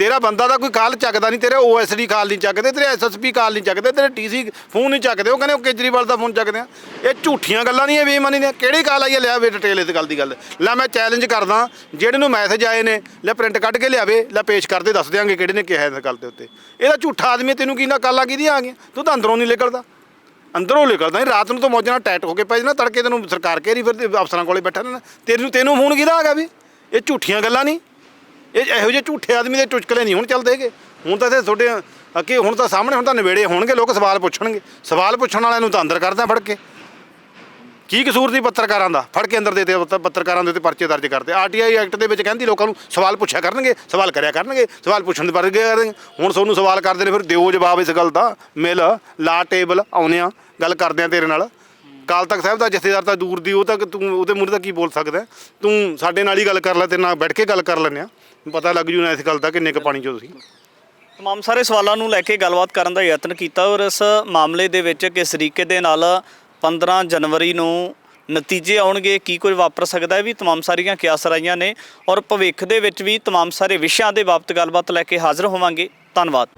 ਤੇਰਾ ਬੰਦਾ ਦਾ ਕੋਈ ਕਾਲ ਚੱਕਦਾ ਨਹੀਂ, ਤੇਰੇ ਓਐਸਡੀ ਕਾਲ ਨਹੀਂ ਚੱਕਦੇ, ਤੇਰੇ ਐਸਐਸਪੀ ਕਾਲ ਨਹੀਂ ਚੱਕਦੇ, ਤੇਰੇ ਟੀਸੀ ਫੋਨ ਨਹੀਂ ਚੱਕਦੇ, ਉਹ ਕਹਿੰਦੇ ਉਹ ਕੇਜਰੀਵਾਲ ਦਾ ਫੋਨ ਚੱਕਦੇ ਆ। ਇਹ ਝੂਠੀਆਂ ਗੱਲਾਂ ਨਹੀਂ, ਇਹ ਬੇਈਮਾਨੀ ਦੀਆਂ। ਕਿਹੜੀ ਕਾਲ ਆਈ ਹੈ? ਲਿਆ ਵੇ ਡਿਟੇਲ ਇਸ ਗੱਲ ਦੀ ਗੱਲ। ਲੈ ਮੈਂ ਚੈਲੰਜ ਕਰਦਾ, ਜਿਹੜੇ ਨੂੰ ਮੈਸੇਜ ਆਏ ਨੇ, ਲੈ ਪ੍ਰਿੰਟ ਕੱਢ ਕੇ ਲਿਆਵੇ, ਲੈ ਪੇਸ਼ ਕਰਦੇ, ਦੱਸ ਦਿਆਂਗੇ ਕਿਹੜੇ ਨੇ ਕਿਹਾ ਇਸ ਗੱਲ ਦੇ ਉੱਤੇ। ਇਹਦਾ ਝੂਠਾ ਆਦਮੀ ਤੈਨੂੰ ਕੀ ਨਾ ਕਾਲਾਂ ਕਿਹਦੀਆਂ ਆ ਗਈਆਂ? ਤੂੰ ਤਾਂ ਅੰਦਰੋਂ ਨਹੀਂ ਨਿਕਲਦਾ। ਅੰਦਰੋਂ ਨਿਕਲਦਾ ਨਹੀਂ ਰਾਤ ਨੂੰ ਤਾਂ ਮੌਜਾਂ ਨਾਲ ਟੈਟ ਹੋ ਕੇ ਪੈ ਜਾਣਾ, ਤੜਕੇ ਤੈਨੂੰ ਸਰਕਾਰ ਘੇਰੀ ਫਿਰ ਅਫਸਰਾਂ ਕੋਲੇ ਬੈਠਾ ਰਹਿਣਾ। ਤੈਨੂੰ ਤੈਨੂੰ ਫੋਨ ਕਿਹਦਾ ਹੈਗਾ ਵੀ? ਇਹ ਝੂਠੀਆਂ ਗੱਲਾਂ ਨਹੀਂ ਇਹ ਇਹੋ ਜਿਹੇ ਝੂਠੇ ਆਦਮੀ ਦੇ ਚੁਟਕਲੇ ਨਹੀਂ ਹੁਣ ਚੱਲਦੇ ਹੈਗੇ। ਹੁਣ ਤਾਂ ਇੱਥੇ ਤੁਹਾਡੇ ਅੱਗੇ ਹੁਣ ਤਾਂ ਸਾਹਮਣੇ ਹੁਣ ਤਾਂ ਨਵੇੜੇ ਹੋਣਗੇ, ਲੋਕ ਸਵਾਲ ਪੁੱਛਣਗੇ। ਸਵਾਲ ਪੁੱਛਣ ਵਾਲਿਆਂ ਨੂੰ ਤਾਂ ਅੰਦਰ ਕਰਦਾ ਫੜ ਕੇ। ਕੀ ਕਸੂਰ ਦੀ ਪੱਤਰਕਾਰਾਂ ਦਾ? ਫੜ ਕੇ ਅੰਦਰ ਦੇ ਤੇ ਪੱਤਰਕਾਰਾਂ ਦੇ ਉੱਤੇ ਪਰਚੇ ਦਰਜ ਕਰਦੇ ਆਰਟੀਆਈ ਐਕਟ ਦੇ ਵਿੱਚ ਕਹਿੰਦੀ ਲੋਕਾਂ ਨੂੰ ਸਵਾਲ ਪੁੱਛਿਆ ਕਰਨਗੇ, ਸਵਾਲ ਕਰਿਆ ਕਰਨਗੇ, ਸਵਾਲ ਪੁੱਛਣ ਦੇ ਬਾਰੇ ਕਰਨਗੇ ਹੁਣ ਤੁਹਾਨੂੰ ਸਵਾਲ ਕਰਦੇ ਨੇ, ਫਿਰ ਦਿਓ ਜਵਾਬ ਇਸ ਗੱਲ ਦਾ। ਮਿਲ, ਲਾ ਟੇਬਲ, ਆਉਨੇ ਆ, ਗੱਲ ਕਰਦੇ ਆ ਤੇਰੇ ਨਾਲ। ਕਾਲ ਤਖਤ ਸਾਹਿਬ ਦਾ ਜਥੇਦਾਰ ਤਾਂ ਦੂਰ ਦੀ, ਉਹ ਤਾਂ ਤੂੰ, ਉਹਦੇ ਮੂਹਰੇ ਤਾਂ ਕੀ ਬੋਲ ਸਕਦਾ? ਤੂੰ ਸਾਡੇ ਨਾਲ ਹੀ ਗੱਲ ਕਰ ਲੈ, ਤੇਰੇ ਨਾਲ ਬੈਠ ਕੇ ਗੱਲ ਕਰ ਲੈਂਦੇ ਆ। ਪਤਾ ਲੱਗ ਜੂ ਨਾ ਇਸ ਗੱਲ ਦਾ ਕਿੰਨੇ ਕੁ ਪਾਣੀ ਚੋ ਤੁਸੀਂ। ਤਮਾਮ ਸਾਰੇ ਸਵਾਲਾਂ ਨੂੰ ਲੈ ਕੇ ਗੱਲਬਾਤ ਕਰਨ ਦਾ ਯਤਨ ਕੀਤਾ ਔਰ ਇਸ ਮਾਮਲੇ ਦੇ ਵਿੱਚ ਕਿਸ ਤਰੀਕੇ ਦੇ ਨਾਲ 15 ਜਨਵਰੀ ਨੂੰ ਨਤੀਜੇ ਆਉਣਗੇ ਕੀ ਕੁਝ ਵਾਪਰ ਸਕਦਾ ਹੈ ਵੀ ਤਮਾਮ ਸਾਰੀਆਂ ਕਿਆਸ ਰਾਈਆਂ ਨੇ ਔਰ ਭਵਿੱਖ ਦੇ ਵਿੱਚ ਵੀ ਤਮਾਮ ਸਾਰੇ ਵਿਸ਼ਿਆਂ ਦੇ ਬਾਬਤ ਗੱਲਬਾਤ ਲੈ ਕੇ ਹਾਜ਼ਰ ਹੋਵਾਂਗੇ ਧੰਨਵਾਦ